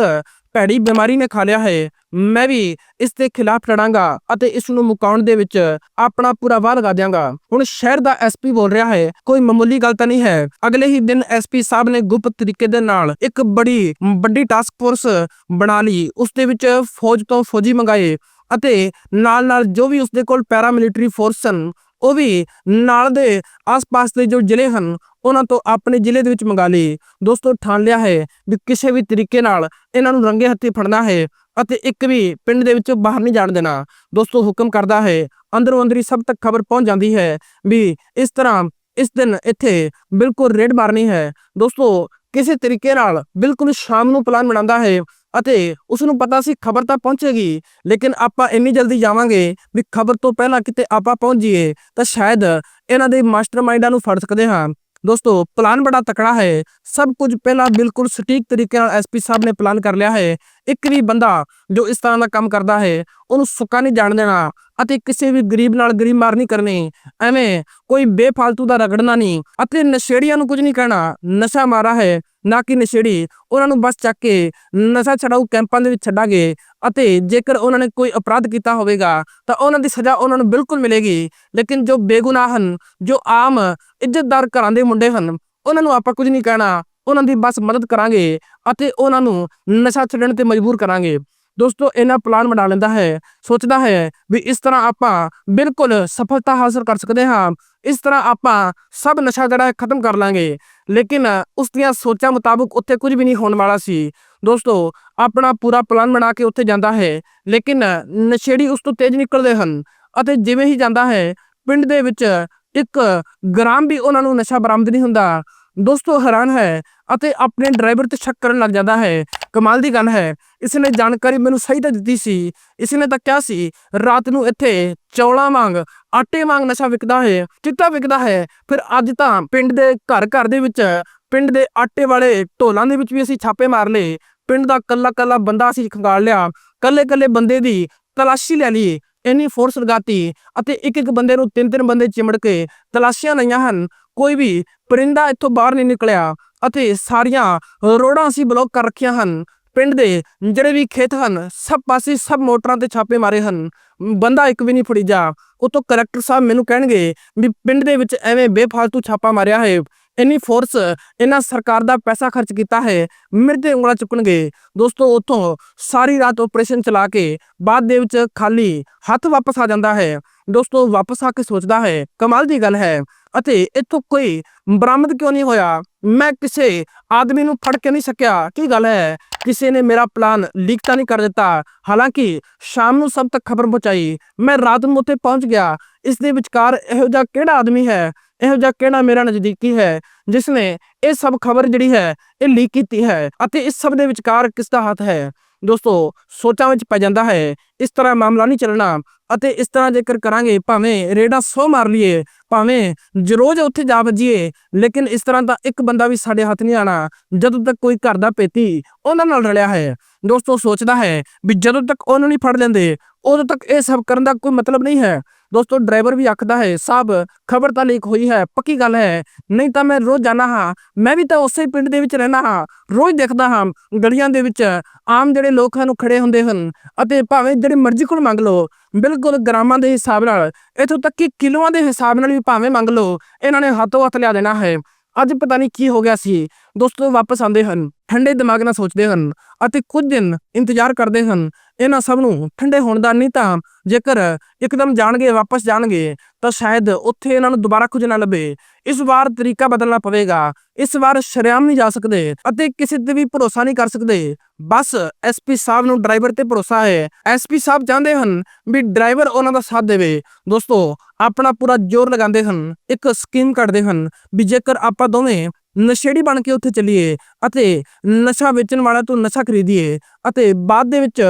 ਭੈੜੀ ਬਿਮਾਰੀ ਨੇ ਖਾ ਲਿਆ ਹੈ ਮੈਂ ਵੀ ਇਸ ਦੇ ਖਿਲਾਫ ਲੜਾਂਗਾ ਅਤੇ ਇਸ ਨੂੰ ਮੁਕਾਉਣ ਦੇ ਵਿੱਚ ਆਪਣਾ ਪੂਰਾ ਵਾਹ ਲਗਾ ਦਿਆਂਗਾ। ਹੁਣ ਸ਼ਹਿਰ ਦਾ ਐਸਪੀ ਬੋਲ ਰਿਹਾ ਹੈ, ਕੋਈ ਮਾਮੂਲੀ ਗੱਲ ਤਾਂ ਨਹੀਂ ਹੈ। ਅਗਲੇ ਹੀ ਦਿਨ ਐਸਪੀ ਸਾਹਿਬ ਨੇ ਗੁਪਤ ਤਰੀਕੇ ਦੇ ਨਾਲ ਇੱਕ ਬੜੀ ਵੱਡੀ ਟਾਸਕ ਫੋਰਸ ਬਣਾ ਲਈ। ਉਸ ਦੇ ਵਿੱਚ ਫੌਜ ਤੋਂ ਫੌਜੀ ਮੰਗਾਏ ਅਤੇ ਨਾਲ ਨਾਲ ਜੋ ਵੀ ਉਸ ਦੇ ਕੋਲ ਪੈਰਾਮਿਲਟਰੀ ਫੋਰਸ ਸਨ ਉਹ ਵੀ ਨਾਲ ਦੇ ਆਸ-ਪਾਸ ਦੇ ਜੋ ਜ਼ਿਲ੍ਹੇ ਹਨ, ਉਹਨਾਂ ਤੋਂ ਆਪਣੇ ਜ਼ਿਲ੍ਹੇ ਦੇ ਵਿੱਚ ਮੰਗਾ ਲਈ ਦੋਸਤੋ, ਠਾਣ ਲਿਆ ਹੈ ਵੀ ਕਿਸੇ ਵੀ ਤਰੀਕੇ ਨਾਲ ਇਹਨਾਂ ਨੂੰ ਰੰਗੇ ਹੱਥੀ ਫੜਨਾ ਹੈ। ਅਤੇ ਇੱਕ ਵੀ ਪਿੰਡ ਦੇ ਵਿੱਚੋਂ ਬਾਹਰ ਨਹੀਂ ਜਾਣ ਦੇਣਾ। ਦੋਸਤੋ, ਹੁਕਮ ਕਰਦਾ ਹੈ, ਅੰਦਰੋਂ ਅੰਦਰੀ ਸਭ ਤੱਕ ਖਬਰ ਪਹੁੰਚ ਜਾਂਦੀ ਹੈ ਵੀ ਇਸ ਤਰ੍ਹਾਂ ਇਸ ਦਿਨ ਇੱਥੇ ਬਿਲਕੁਲ ਰੇਡ ਮਾਰਨੀ ਹੈ। ਦੋਸਤੋ, ਕਿਸੇ ਤਰੀਕੇ ਨਾਲ ਬਿਲਕੁਲ ਸ਼ਾਮ ਨੂੰ ਪਲਾਨ ਬਣਾਉਂਦਾ ਹੈ ਅਤੇ ਉਸ ਨੂੰ ਪਤਾ ਸੀ ਖਬਰ ਤਾਂ ਪਹੁੰਚੇਗੀ, ਲੇਕਿਨ ਆਪਾਂ ਇੰਨੀ ਜਲਦੀ ਜਾਵਾਂਗੇ ਵੀ ਖਬਰ ਤੋਂ ਪਹਿਲਾਂ ਕਿਤੇ ਆਪਾਂ ਪਹੁੰਚ ਜਾਈਏ ਤਾਂ ਸ਼ਾਇਦ ਇਹਨਾਂ ਦੇ ਮਾਸਟਰਮਾਈਂਡਾਂ ਨੂੰ ਫੜ ਸਕਦੇ ਹਾਂ। ਦੋਸਤੋ, ਪਲਾਨ ਬੜਾ ਤਕੜਾ ਹੈ। ਸਭ ਕੁਝ ਪਹਿਲਾਂ ਬਿਲਕੁਲ ਸਟੀਕ ਤਰੀਕੇ ਨਾਲ ਐਸਪੀ ਸਾਹਿਬ ਨੇ ਪਲਾਨ ਕਰ ਲਿਆ ਹੈ। ਇੱਕ ਵੀ ਬੰਦਾ ਜੋ ਇਸ ਤਰ੍ਹਾਂ ਦਾ ਕੰਮ ਕਰਦਾ ਹੈ, ਉਹਨੂੰ ਸੁੱਕਾ ਨਹੀਂ ਜਾਣ ਦੇਣਾ ਅਤੇ ਕਿਸੇ ਵੀ ਗਰੀਬ ਨਾਲ ਗਰੀਬ ਮਾਰ ਨਹੀਂ ਕਰਨੀ। ਐਵੇਂ ਕੋਈ ਬੇਫਾਲਤੂ ਦਾ ਰਗੜਨਾ ਨਹੀਂ ਅਤੇ ਨਸ਼ੇੜੀਆਂ ਨੂੰ ਕੁਝ ਨਹੀਂ ਕਹਿਣਾ। ਨਸ਼ਾ ਮਾਰਾ ਹੈ, ਨਾ ਕਿ ਨਸ਼ੇੜੀ। ਉਹਨਾਂ ਨੂੰ ਬਸ ਚੱਕ ਕੇ ਨਸ਼ਾ ਛਡਾਊ ਕੈਂਪਾਂ ਦੇ ਵਿੱਚ ਛੱਡਾਂਗੇ ਅਤੇ ਜੇਕਰ ਉਹਨਾਂ ਨੇ ਕੋਈ ਅਪਰਾਧ ਕੀਤਾ ਹੋਵੇਗਾ, ਤਾਂ ਉਹਨਾਂ ਦੀ ਸਜ਼ਾ ਉਹਨਾਂ ਨੂੰ ਬਿਲਕੁਲ ਮਿਲੇਗੀ। ਲੇਕਿਨ ਜੋ ਬੇਗੁਨਾਹ ਹਨ, ਜੋ ਆਮ ਇੱਜ਼ਤਦਾਰ ਘਰਾਂ ਦੇ ਮੁੰਡੇ ਹਨ, ਉਹਨਾਂ ਨੂੰ ਆਪਾਂ ਕੁਝ ਨਹੀਂ ਕਹਿਣਾ। ਉਹਨਾਂ ਦੀ ਬਸ ਮਦਦ ਕਰਾਂਗੇ ਅਤੇ ਉਹਨਾਂ ਨੂੰ ਨਸ਼ਾ ਛੱਡਣ ਤੇ ਮਜਬੂਰ ਕਰਾਂਗੇ। ਦੋਸਤੋ, ਇਹਨਾਂ ਪਲਾਨ ਬਣਾ ਲੈਂਦਾ ਹੈ, ਸੋਚਦਾ ਹੈ ਵੀ ਇਸ ਤਰ੍ਹਾਂ ਆਪਾਂ ਬਿਲਕੁਲ ਸਫਲਤਾ ਹਾਸਲ ਕਰ ਸਕਦੇ ਹਾਂ। ਇਸ ਤਰ੍ਹਾਂ ਆਪਾਂ ਸਭ ਨਸ਼ਾ ਜਿਹੜਾ ਹੈ ਖਤਮ ਕਰ ਲਾਂਗੇ। ਲੇਕਿਨ ਉਸ ਦੀਆਂ ਸੋਚਾਂ ਮੁਤਾਬਕ ਉੱਥੇ ਕੁਝ ਵੀ ਨਹੀਂ ਹੋਣ ਵਾਲਾ ਸੀ। ਦੋਸਤੋ, ਆਪਣਾ ਪੂਰਾ ਪਲਾਨ ਬਣਾ ਕੇ ਉੱਥੇ ਜਾਂਦਾ ਹੈ। ਲੇਕਿਨ ਨਸ਼ੇੜੀ ਉਸ ਤੋਂ ਤੇਜ਼ ਨਿਕਲਦੇ ਹਨ ਅਤੇ ਜਿਵੇਂ ਹੀ ਜਾਂਦਾ ਹੈ, ਪਿੰਡ ਦੇ ਵਿੱਚ ਇੱਕ ਗ੍ਰਾਮ ਵੀ ਉਹਨਾਂ ਨੂੰ ਨਸ਼ਾ ਬਰਾਮਦ ਨਹੀਂ ਹੁੰਦਾ। ਦੋਸਤੋ, ਹੈਰਾਨ ਹੈ ਅਤੇ ਆਪਣੇ ਡਰਾਈਵਰ ਤੇ ਸ਼ੱਕ ਕਰਨ ਲੱਗ ਜਾਂਦਾ ਹੈ। ਕਮਾਲ ਦੀ ਗੱਲ ਹੈ, ਇਸ ਨੇ ਜਾਣਕਾਰੀ ਮੈਨੂੰ ਸਹੀ ਤਾਂ ਦਿੱਤੀ ਸੀ। ਇਸ ਨੇ ਤਾਂ ਕਿਹਾ ਸੀ, ਰਾਤ ਨੂੰ ਇੱਥੇ ਚੌਲਾਂ ਵਾਂਗ, ਆਟੇ ਵਾਂਗ ਨਸ਼ਾ ਵਿਕਦਾ ਹੈ, ਚਿੱਟਾ ਵਿਕਦਾ ਹੈ। ਫਿਰ ਅੱਜ ਤਾਂ ਪਿੰਡ ਦੇ ਘਰ ਘਰ ਦੇ ਵਿੱਚ, ਪਿੰਡ ਦੇ ਆਟੇ ਵਾਲੇ ਢੋਲਾਂ ਦੇ ਵਿੱਚ ਵੀ ਅਸੀਂ ਛਾਪੇ ਮਾਰ ਲਏ। ਪਿੰਡ ਦਾ ਕੱਲਾ ਕੱਲਾ ਬੰਦਾ ਅਸੀਂ ਖੰਗਾਲ ਲਿਆ। ਕੱਲੇ ਕੱਲੇ ਬੰਦੇ ਦੀ ਤਲਾਸ਼ੀ ਲੈ ਲਈ। ਇੰਨੀ ਫੋਰਸ ਲਗਾਤੀ ਅਤੇ ਇੱਕ ਇੱਕ ਬੰਦੇ ਨੂੰ ਤਿੰਨ ਤਿੰਨ ਬੰਦੇ ਚਿਮੜ ਕੇ ਤਲਾਸ਼ੀਆਂ ਲਈਆਂ ਹਨ। ਕੋਈ ਵੀ ਪਰਿੰਦਾ ਇੱਥੋਂ ਬਾਹਰ ਨਹੀਂ ਨਿਕਲਿਆ ਅਤੇ ਸਾਰੀਆਂ ਰੋਡਾਂ ਅਸੀਂ ਬਲੌਕ ਕਰ ਰੱਖੀਆਂ ਹਨ। ਪਿੰਡ ਦੇ ਜਿਹੜੇ ਵੀ ਖੇਤ ਹਨ, ਸਭ ਪਾਸੇ ਸਭ ਮੋਟਰਾਂ ਤੇ ਛਾਪੇ ਮਾਰੇ ਹਨ। ਬੰਦਾ ਇੱਕ ਵੀ ਨਹੀਂ ਫੜੀ ਜਾ ਉਤੋਂ ਕਲੈਕਟਰ ਸਾਹਿਬ ਮੈਨੂੰ ਕਹਿਣਗੇ ਵੀ ਪਿੰਡ ਦੇ ਵਿੱਚ ਐਵੇਂ ਬੇਫਾਲਤੂ ਛਾਪਾ ਮਾਰਿਆ ਹੈ। ਇੰਨੀ ਫੋਰਸ ਇਹਨਾਂ ਸਰਕਾਰ ਦਾ ਪੈਸਾ ਖਰਚ ਕੀਤਾ ਹੈ, ਮੇਰੇ ਤੇ ਉਂਗਲਾਂ ਚੁੱਕਣਗੇ। ਦੋਸਤੋ ਉਤੋਂ ਸਾਰੀ ਰਾਤ ਆਪਰੇਸ਼ਨ ਚਲਾ ਕੇ ਬਾਅਦ ਦੇ ਵਿੱਚ ਖਾਲੀ ਹੱਥ ਵਾਪਸ ਆ ਜਾਂਦਾ ਹੈ। ਦੋਸਤੋ, ਵਾਪਸ ਆ ਕੇ ਸੋਚਦਾ ਹੈ, ਕਮਾਲ ਦੀ ਗੱਲ ਹੈ। ਅਤੇ ਇੱਥੋਂ ਕੋਈ ਬਰਾਮਦ ਕਿਉਂ ਨਹੀਂ ਹੋਇਆ? ਮੈਂ ਕਿਸੇ ਆਦਮੀ ਨੂੰ ਫੜ ਕੇ ਨਹੀਂ ਸਕਿਆ ਕੀ ਗੱਲ ਹੈ? ਕਿਸੇ ਨੇ ਮੇਰਾ ਪਲਾਨ ਲੀਕ ਤਾਂ ਨਹੀਂ ਕਰ ਦਿੱਤਾ। ਹਾਲਾਂਕਿ ਸ਼ਾਮ ਨੂੰ ਸਭ ਤੱਕ ਖਬਰ ਪਹੁੰਚਾਈ। ਮੈਂ ਰਾਤ ਨੂੰ ਉੱਥੇ ਪਹੁੰਚ ਗਿਆ। ਇਸ ਦੇ ਵਿਚਕਾਰ ਇਹੋ ਜਿਹਾ ਕਿਹੜਾ ਆਦਮੀ ਹੈ? ਇਹੋ ਜਿਹਾ ਕਿਹੜਾ ਮੇਰਾ ਨਜ਼ਦੀਕੀ ਹੈ? ਜਿਸ ਨੇ ਇਹ ਸਭ ਖਬਰ ਜਿਹੜੀ ਹੈ, ਇਹ ਲੀਕ ਕੀਤੀ ਹੈ ਅਤੇ ਇਸ ਸਭ ਦੇ ਵਿਚਕਾਰ ਕਿਸ ਦਾ ਹੱਥ ਹੈ? ਦੋਸਤੋ, ਸੋਚਾਂ ਵਿੱਚ ਪੈ ਜਾਂਦਾ ਹੈ, ਇਸ ਤਰ੍ਹਾਂ ਮਾਮਲਾ ਨਹੀਂ ਚੱਲਣਾ ਅਤੇ ਇਸ ਤਰ੍ਹਾਂ ਜੇਕਰ ਕਰਾਂਗੇ, ਭਾਵੇਂ ਰੇਡਾ ਸੌ ਮਾਰ ਲਈਏ ਭਾਵੇਂ ਰੋਜ਼ ਉੱਥੇ ਜਾ ਵੱਜੀਏ, ਲੇਕਿਨ ਇਸ ਤਰ੍ਹਾਂ ਦਾ ਇੱਕ ਬੰਦਾ ਵੀ ਸਾਡੇ ਹੱਥ ਨਹੀਂ ਆਣਾ, ਜਦੋਂ ਤੱਕ ਕੋਈ ਘਰ ਦਾ ਪੇਤੀ ਉਹਨਾਂ ਨਾਲ ਰਲਿਆ ਹੈ। ਦੋਸਤੋ ਸੋਚਦਾ ਹੈ ਵੀ ਜਦੋਂ ਤੱਕ ਉਹਨੂੰ ਨਹੀਂ ਫੜ ਲੈਂਦੇ, ਉਦੋਂ ਤੱਕ ਇਹ ਸਭ ਕਰਨ ਦਾ ਕੋਈ ਮਤਲਬ ਨਹੀਂ ਹੈ। ਦੋਸਤੋ, ਡਰਾਈਵਰ ਵੀ ਆਖਦਾ ਹੈ ਸਾਹਿਬ ਖਬਰ ਤਾਂ ਲੀਕ ਹੋਈ ਹੈ, ਪੱਕੀ ਗੱਲ ਹੈ। ਨਹੀਂ ਤਾਂ ਮੈਂ ਰੋਜ਼ ਜਾਣਾ ਹਾਂ। ਮੈਂ ਵੀ ਤਾਂ ਉਸੇ ਪਿੰਡ ਦੇ ਵਿੱਚ ਰਹਿਣਾ ਹਾਂ। ਰੋਜ਼ ਦੇਖਦਾ ਹਾਂ ਗਲੀਆਂ ਦੇ ਵਿੱਚ ਆਮ ਜਿਹੜੇ ਲੋਕ ਹਨ, ਉਹ ਖੜੇ ਹੁੰਦੇ ਹਨ ਅਤੇ ਭਾਵੇਂ ਜਿਹੜੇ ਮਰਜ਼ੀ ਕੋਲ ਮੰਗ ਲਓ, ਬਿਲਕੁਲ ਗ੍ਰਾਮਾਂ ਦੇ ਹਿਸਾਬ ਨਾਲ, ਇਥੋਂ ਤੱਕ ਕਿ ਕਿਲੋਆਂ ਦੇ ਹਿਸਾਬ ਨਾਲ ਵੀ ਭਾਵੇਂ ਮੰਗ ਲਓ, ਇਹਨਾਂ ਨੇ ਹੱਥੋਂ ਹੱਥ ਲਿਆ ਦੇਣਾ ਹੈ। ਅੱਜ ਪਤਾ ਨਹੀਂ ਕੀ ਹੋ ਗਿਆ ਸੀ। ਦੋਸਤੋ, ਵਾਪਸ ਆਉਂਦੇ ਹਨ, ਠੰਡੇ ਦਿਮਾਗ ਨਾਲ ਸੋਚਦੇ ਹਨ ਅਤੇ ਕੁਝ ਦਿਨ ਇੰਤਜ਼ਾਰ ਕਰਦੇ ਹਨ। ਇਹਨਾਂ ਸਭ ਨੂੰ ਠੰਡੇ ਹੋਣ ਦਾ ਨਹੀਂ ਤਾਂ ਜੇਕਰ ਇੱਕਦਮ ਜਾਣਗੇ, ਵਾਪਸ ਜਾਣਗੇ, ਤਾਂ ਸ਼ਾਇਦ ਉੱਥੇ ਇਹਨਾਂ ਨੂੰ ਦੁਬਾਰਾ ਕੁਝ ਨਾ ਲੱਭੇ। ਇਸ ਵਾਰ ਤਰੀਕਾ ਬਦਲਣਾ ਪਵੇਗਾ। ਇਸ ਵਾਰ ਸ਼ਰਿਆਮ ਨਹੀਂ ਜਾ ਸਕਦੇ ਅਤੇ ਕਿਸੇ ਤੇ ਵੀ ਭਰੋਸਾ ਨਹੀਂ ਕਰ ਸਕਦੇ। ਬਸ ਐਸਪੀ ਸਾਹਿਬ ਨੂੰ ਡਰਾਈਵਰ ਤੇ ਭਰੋਸਾ ਹੈ। ਐਸਪੀ ਸਾਹਿਬ ਚਾਹੁੰਦੇ ਹਨ ਵੀ ਡਰਾਈਵਰ ਉਹਨਾਂ ਦਾ ਸਾਥ ਦੇਵੇ। ਦੋਸਤੋ, ਆਪਣਾ ਪੂਰਾ ਜ਼ੋਰ ਲਗਾਉਂਦੇ ਹਨ। ਇੱਕ ਸਕੀਮ ਕੱਢਦੇ ਹਨ ਵੀ ਜੇਕਰ ਆਪਾਂ ਦੋਵੇਂ ਨਸ਼ੇੜੀ ਬਣ ਕੇ ਉੱਥੇ ਚਲੀਏ ਅਤੇ ਨਸ਼ਾ ਵੇਚਣ ਵਾਲਾ ਤੋਂ ਨਸ਼ਾ ਖਰੀਦੀਏ ਅਤੇ ਬਾਅਦ ਦੇ ਵਿੱਚ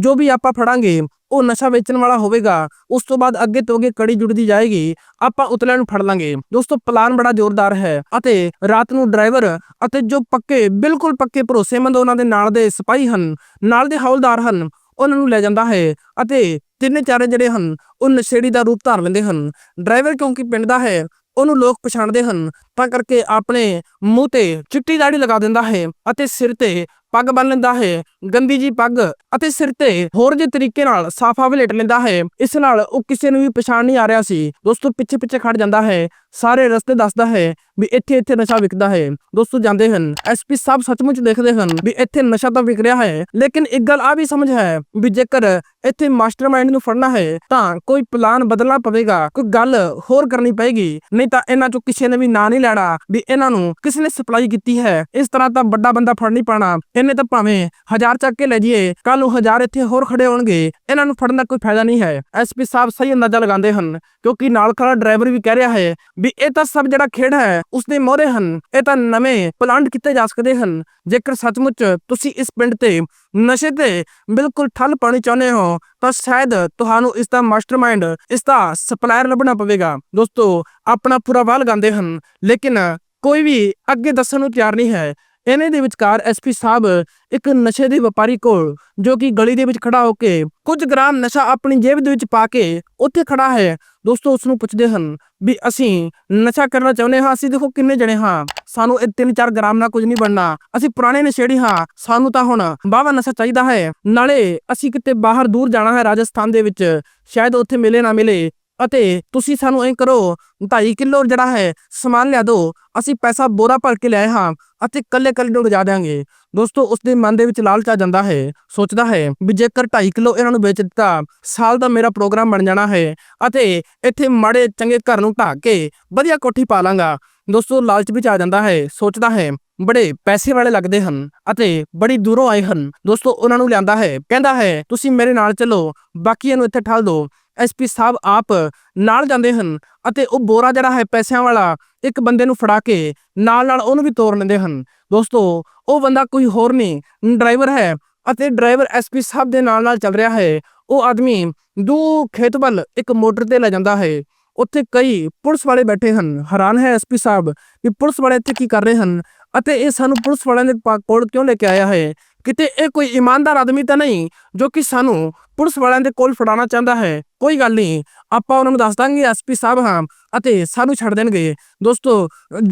ਜੋ ਵੀ ਆਪਾਂ ਫੜਾਂਗੇ, ਉਹ ਨਸ਼ਾ ਵੇਚਣ ਵਾਲਾ ਹੋਵੇਗਾ। ਉਸ ਤੋਂ ਬਾਅਦ ਅੱਗੇ ਤੋਂ ਅੱਗੇ ਕੜੀ ਜੁੜਦੀ ਜਾਏਗੀ। ਆਪਾਂ ਉਤਲਿਆਂ ਨੂੰ ਫੜ ਲਾਂਗੇ। ਦੋਸਤੋ, ਪਲਾਨ ਬੜਾ ਜ਼ੋਰਦਾਰ ਹੈ ਅਤੇ ਰਾਤ ਨੂੰ ਡਰਾਈਵਰ ਅਤੇ ਜੋ ਪੱਕੇ, ਬਿਲਕੁਲ ਪੱਕੇ ਭਰੋਸੇਮੰਦ ਉਹਨਾਂ ਦੇ ਨਾਲ ਦੇ ਸਿਪਾਹੀ ਹਨ, ਨਾਲ ਦੇ ਹੌਲਦਾਰ ਹਨ, ਉਹਨਾਂ ਨੂੰ ਲੈ ਜਾਂਦਾ ਹੈ ਅਤੇ ਤਿੰਨੇ ਚਾਰੇ ਜਿਹੜੇ ਹਨ, ਉਹ ਨਸ਼ੇੜੀ ਦਾ ਰੂਪ ਧਾਰ ਲੈਂਦੇ ਹਨ। ਡਰਾਈਵਰ ਕਿਉਂਕਿ ਪਿੰਡ ਦਾ ਹੈ ਉਹਨੂੰ ਲੋਕ ਪਛਾਣਦੇ ਹਨ। ਤਾਂ ਕਰਕੇ ਆਪਣੇ ਮੂੰਹ ਤੇ ਚਿੱਟੀ ਦਾੜੀ ਲਗਾ ਦਿੰਦਾ ਹੈ ਅਤੇ ਸਿਰ ਤੇ ਪੱਗ ਬੰਨ ਲੈਂਦਾ ਹੈ, ਗੰਦੀ ਜੀ ਪੱਗ ਅਤੇ ਸਿਰ ਤੇ ਹੋਰ ਜੇ ਤਰੀਕੇ ਨਾਲ ਸਾਫਾ ਵਲੇਟ ਲੈਂਦਾ ਹੈ। ਇਸ ਨਾਲ ਉਹ ਕਿਸੇ ਨੂੰ ਵੀ ਪਛਾਣ ਨਹੀਂ ਆ ਰਿਹਾ ਸੀ। ਦੋਸਤੋ ਪਿੱਛੇ ਪਿੱਛੇ ਖੜ ਜਾਂਦਾ ਹੈ। ਸਾਰੇ ਰਸਤੇ ਦੱਸਦਾ ਹੈ ਵੀ ਇੱਥੇ ਇੱਥੇ ਨਸ਼ਾ ਵਿਕਦਾ ਹੈ। ਦੋਸਤੋ, ਜਾਂਦੇ ਹਨ। ਐਸਪੀ ਸਾਹਿਬ ਸੱਚਮੁੱਚ ਦੇਖਦੇ ਹਨ ਵੀ ਇੱਥੇ ਨਸ਼ਾ ਤਾਂ ਵਿਕ ਰਿਹਾ ਹੈ। ਲੇਕਿਨ ਇੱਕ ਗੱਲ ਆ ਵੀ ਸਮਝ ਹੈ ਵੀ ਜੇਕਰ ਇੱਥੇ ਮਾਸਟਰਮਾਈਂਡ ਨੂੰ ਫੜਨਾ ਹੈ, ਤਾਂ ਕੋਈ ਪਲਾਨ ਬਦਲਣਾ ਪਵੇਗਾ। ਕੋਈ ਗੱਲ ਹੋਰ ਕਰਨੀ ਪਏਗੀ। ਨਹੀਂ ਤਾਂ ਇਹਨਾਂ ਚੋਂ ਕਿਸੇ ਨੇ ਵੀ ਨਾਂ ਨਹੀਂ ਲੈਣਾ ਵੀ ਇਹਨਾਂ ਨੂੰ ਕਿਸੇ ਨੇ ਸਪਲਾਈ ਕੀਤੀ ਹੈ। ਇਸ ਤਰ੍ਹਾਂ ਤਾਂ ਵੱਡਾ ਬੰਦਾ ਫੜ ਨਹੀਂ ਪਾਣਾ ਇਹਨੇ ਤਾਂ ਭਾਵੇਂ ਹਜ਼ਾਰ ਚੱਕ ਕੇ ਲੈ ਜਾਈਏ ਕੱਲ ਨੂੰ ਹਜ਼ਾਰ ਇੱਥੇ ਹੋਰ ਖੜੇ ਹੋਣਗੇ, ਇਹਨਾਂ ਨੂੰ ਫੜਨ ਦਾ ਕੋਈ ਫਾਇਦਾ ਨਹੀਂ ਹੈ। ਐਸਪੀ ਸਾਹਿਬ ਸਹੀ ਅੰਦਾਜ਼ਾ ਲਗਾਉਂਦੇ ਹਨ, ਕਿਉਂਕਿ ਨਾਲ ਖੜਾ ਡਰਾਈਵਰ ਵੀ ਕਹਿ ਰਿਹਾ ਹੈ ਵੀ ਇਹ ਤਾਂ ਸਭ ਜਿਹੜਾ ਖੇਡ ਹੈ, ਉਸਦੇ ਮੋਹਰੇ ਹਨ। ਇਹ ਤਾਂ ਨਵੇਂ ਪਲਾਂਟ ਕੀਤੇ ਜਾ ਸਕਦੇ ਹਨ। ਜੇਕਰ ਸੱਚਮੁੱਚ ਤੁਸੀਂ ਇਸ ਪਿੰਡ ਤੇ ਨਸ਼ੇ ਤੇ ਬਿਲਕੁਲ ਠੱਲ ਪਾਣੀ ਚਾਹੁੰਦੇ ਹੋ, ਤਾਂ ਸ਼ਾਇਦ ਤੁਹਾਨੂੰ ਇਸ ਦਾ ਮਾਸਟਰਮਾਈਂਡ, ਇਸ ਦਾ ਸਪਲਾਇਰ ਲੱਭਣਾ ਪਵੇਗਾ। ਦੋਸਤੋ, ਆਪਣਾ ਪੂਰਾ ਵਾਹ ਲਗਾਉਂਦੇ ਹਨ, ਲੇਕਿਨ ਕੋਈ ਵੀ ਅੱਗੇ ਦੱਸਣ ਨੂੰ ਤਿਆਰ ਨਹੀਂ ਹੈ। ਇਹਨੇ ਦੇ ਵਿਚਕਾਰ ਐਸਪੀ ਸਾਹਿਬ ਇੱਕ ਨਸ਼ੇ ਦੇ ਵਪਾਰੀ ਕੋਲ, ਜੋ ਕਿ ਗਲੀ ਦੇ ਵਿੱਚ ਖੜਾ ਹੋ ਕੇ ਕੁਝ ਗ੍ਰਾਮ ਨਸ਼ਾ ਆਪਣੀ ਜੇਬ ਦੇ ਵਿੱਚ ਪਾ ਕੇ ਉੱਥੇ ਖੜਾ ਹੈ। ਦੋਸਤੋ ਉਸ ਨੂੰ ਪੁੱਛਦੇ ਹਨ ਵੀ ਅਸੀਂ ਨਸ਼ਾ ਕਰਨਾ ਚਾਹੁੰਦੇ ਹਾਂ, ਅਸੀਂ ਦੇਖੋ ਕਿੰਨੇ ਜਣੇ ਹਾਂ। ਸਾਨੂੰ ਇਹ 3-4 ਗ੍ਰਾਮ ਨਾਲ ਕੁਝ ਨਹੀਂ ਬਣਨਾ। ਅਸੀਂ ਪੁਰਾਣੇ ਨਸ਼ੇੜੀ ਹਾਂ, ਸਾਨੂੰ ਤਾਂ ਹੁਣ ਬਾਵਾ ਨਸ਼ਾ ਚਾਹੀਦਾ ਹੈ। ਨਾਲੇ ਅਸੀਂ ਕਿਤੇ ਬਾਹਰ ਦੂਰ ਜਾਣਾ ਹੈ ਰਾਜਸਥਾਨ ਦੇ ਵਿੱਚ, ਸ਼ਾਇਦ ਉੱਥੇ ਮਿਲੇ ਨਾ ਮਿਲੇ। ਅਤੇ ਤੁਸੀਂ ਸਾਨੂੰ ਐਂ ਕਰੋ 2.5 ਕਿਲੋ ਜਿਹੜਾ ਹੈ, ਸਮਾਨ ਲਿਆ ਦਿਓ, ਅਸੀਂ ਪੈਸਾ ਬੋਰਾ ਭਰ ਕੇ ਲਿਆਏ ਹਾਂ, ਅਤੇ ਕੱਲੇ ਕੱਲੇ ਨੂੰ ਰਜਾ ਦਿਆਂਗੇ। ਦੋਸਤੋ, ਉਸ ਦੇ ਮਨ ਦੇ ਵਿੱਚ ਲਾਲਚ ਆ ਜਾਂਦਾ ਹੈ, ਸੋਚਦਾ ਹੈ ਵੀ ਜੇਕਰ 2.5 ਕਿਲੋ ਇਹਨਾਂ ਨੂੰ ਵੇਚ ਦਿੱਤਾ, ਸਾਲ ਦਾ ਮੇਰਾ ਪ੍ਰੋਗਰਾਮ ਬਣ ਜਾਣਾ ਹੈ, ਅਤੇ ਇੱਥੇ ਮਾੜੇ ਚੰਗੇ ਘਰ ਨੂੰ ਢਾਕ ਕੇ ਵਧੀਆ ਕੋਠੀ ਪਾ ਲਾਂਗਾ। ਦੋਸਤੋ, ਲਾਲਚ ਵਿੱਚ ਆ ਜਾਂਦਾ ਹੈ, ਸੋਚਦਾ ਹੈ, ਬੜੇ ਪੈਸੇ ਵਾਲੇ ਲੱਗਦੇ ਹਨ, ਅਤੇ ਬੜੀ ਦੂਰੋਂ ਆਏ ਹਨ। ਦੋਸਤੋ, ਉਹਨਾਂ ਨੂੰ ਲਿਆਂਦਾ ਹੈ, ਕਹਿੰਦਾ ਹੈ, ਤੁਸੀਂ ਮੇਰੇ ਨਾਲ ਚੱਲੋ, ਬਾਕੀਆਂ ਨੂੰ ਇੱਥੇ ਠਾਲ ਦਿਓ ਐਸਪੀ ਸਾਹਿਬ ਆਪ ਨਾਲ ਜਾਂਦੇ ਹਨ ਅਤੇ ਉਹ ਬੋਰਾ ਜਿਹੜਾ ਹੈ ਪੈਸਿਆਂ ਵਾਲਾ ਇੱਕ ਬੰਦੇ ਨੂੰ ਫੜਾ ਕੇ ਨਾਲ ਨਾਲ ਉਹਨੂੰ ਵੀ ਤੋੜ ਲੈਂਦੇ ਹਨ। ਦੋਸਤੋ, ਉਹ ਬੰਦਾ ਕੋਈ ਹੋਰ ਨਹੀਂ ਡਰਾਈਵਰ ਹੈ ਅਤੇ ਡਰਾਈਵਰ ਐਸਪੀ ਸਾਹਿਬ ਦੇ ਨਾਲ ਨਾਲ ਚੱਲ ਰਿਹਾ ਹੈ। ਉਹ ਆਦਮੀ ਦੂ ਖੇਤ ਵੱਲ ਇੱਕ ਮੋਟਰ ਤੇ ਲੈ ਜਾਂਦਾ ਹੈ। ਉੱਥੇ ਕਈ ਪੁਲਿਸ ਵਾਲੇ ਬੈਠੇ ਹਨ। ਹੈਰਾਨ ਹੈ ਐਸਪੀ ਸਾਹਿਬ ਵੀ ਪੁਲਿਸ ਵਾਲੇ ਇੱਥੇ ਕੀ ਕਰ ਰਹੇ ਹਨ ਅਤੇ ਇਹ ਸਾਨੂੰ ਪੁਲਿਸ ਵਾਲਿਆਂ ਦੇ ਪਾ- ਕੋਲ ਕਿਉਂ ਲੈ ਕੇ ਆਇਆ ਹੈ? ਕਿਤੇ ਇਹ ਕੋਈ ਇਮਾਨਦਾਰ ਆਦਮੀ ਤਾਂ ਨਹੀਂ ਜੋ ਕਿ ਸਾਨੂੰ ਪੁਲਿਸ ਵਾਲਿਆਂ ਦੇ ਕੋਲ ਫੜਾਉਣਾ ਚਾਹੁੰਦਾ ਹੈ। ਕੋਈ ਗੱਲ ਨਹੀਂ, ਆਪਾਂ ਉਹਨਾਂ ਨੂੰ ਦੱਸ ਦਾਂਗੇ ਐਸਪੀ ਸਾਹਿਬ ਹਾਂ, ਅਤੇ ਸਾਨੂੰ ਛੱਡ ਦੇਣਗੇ। ਦੋਸਤੋ,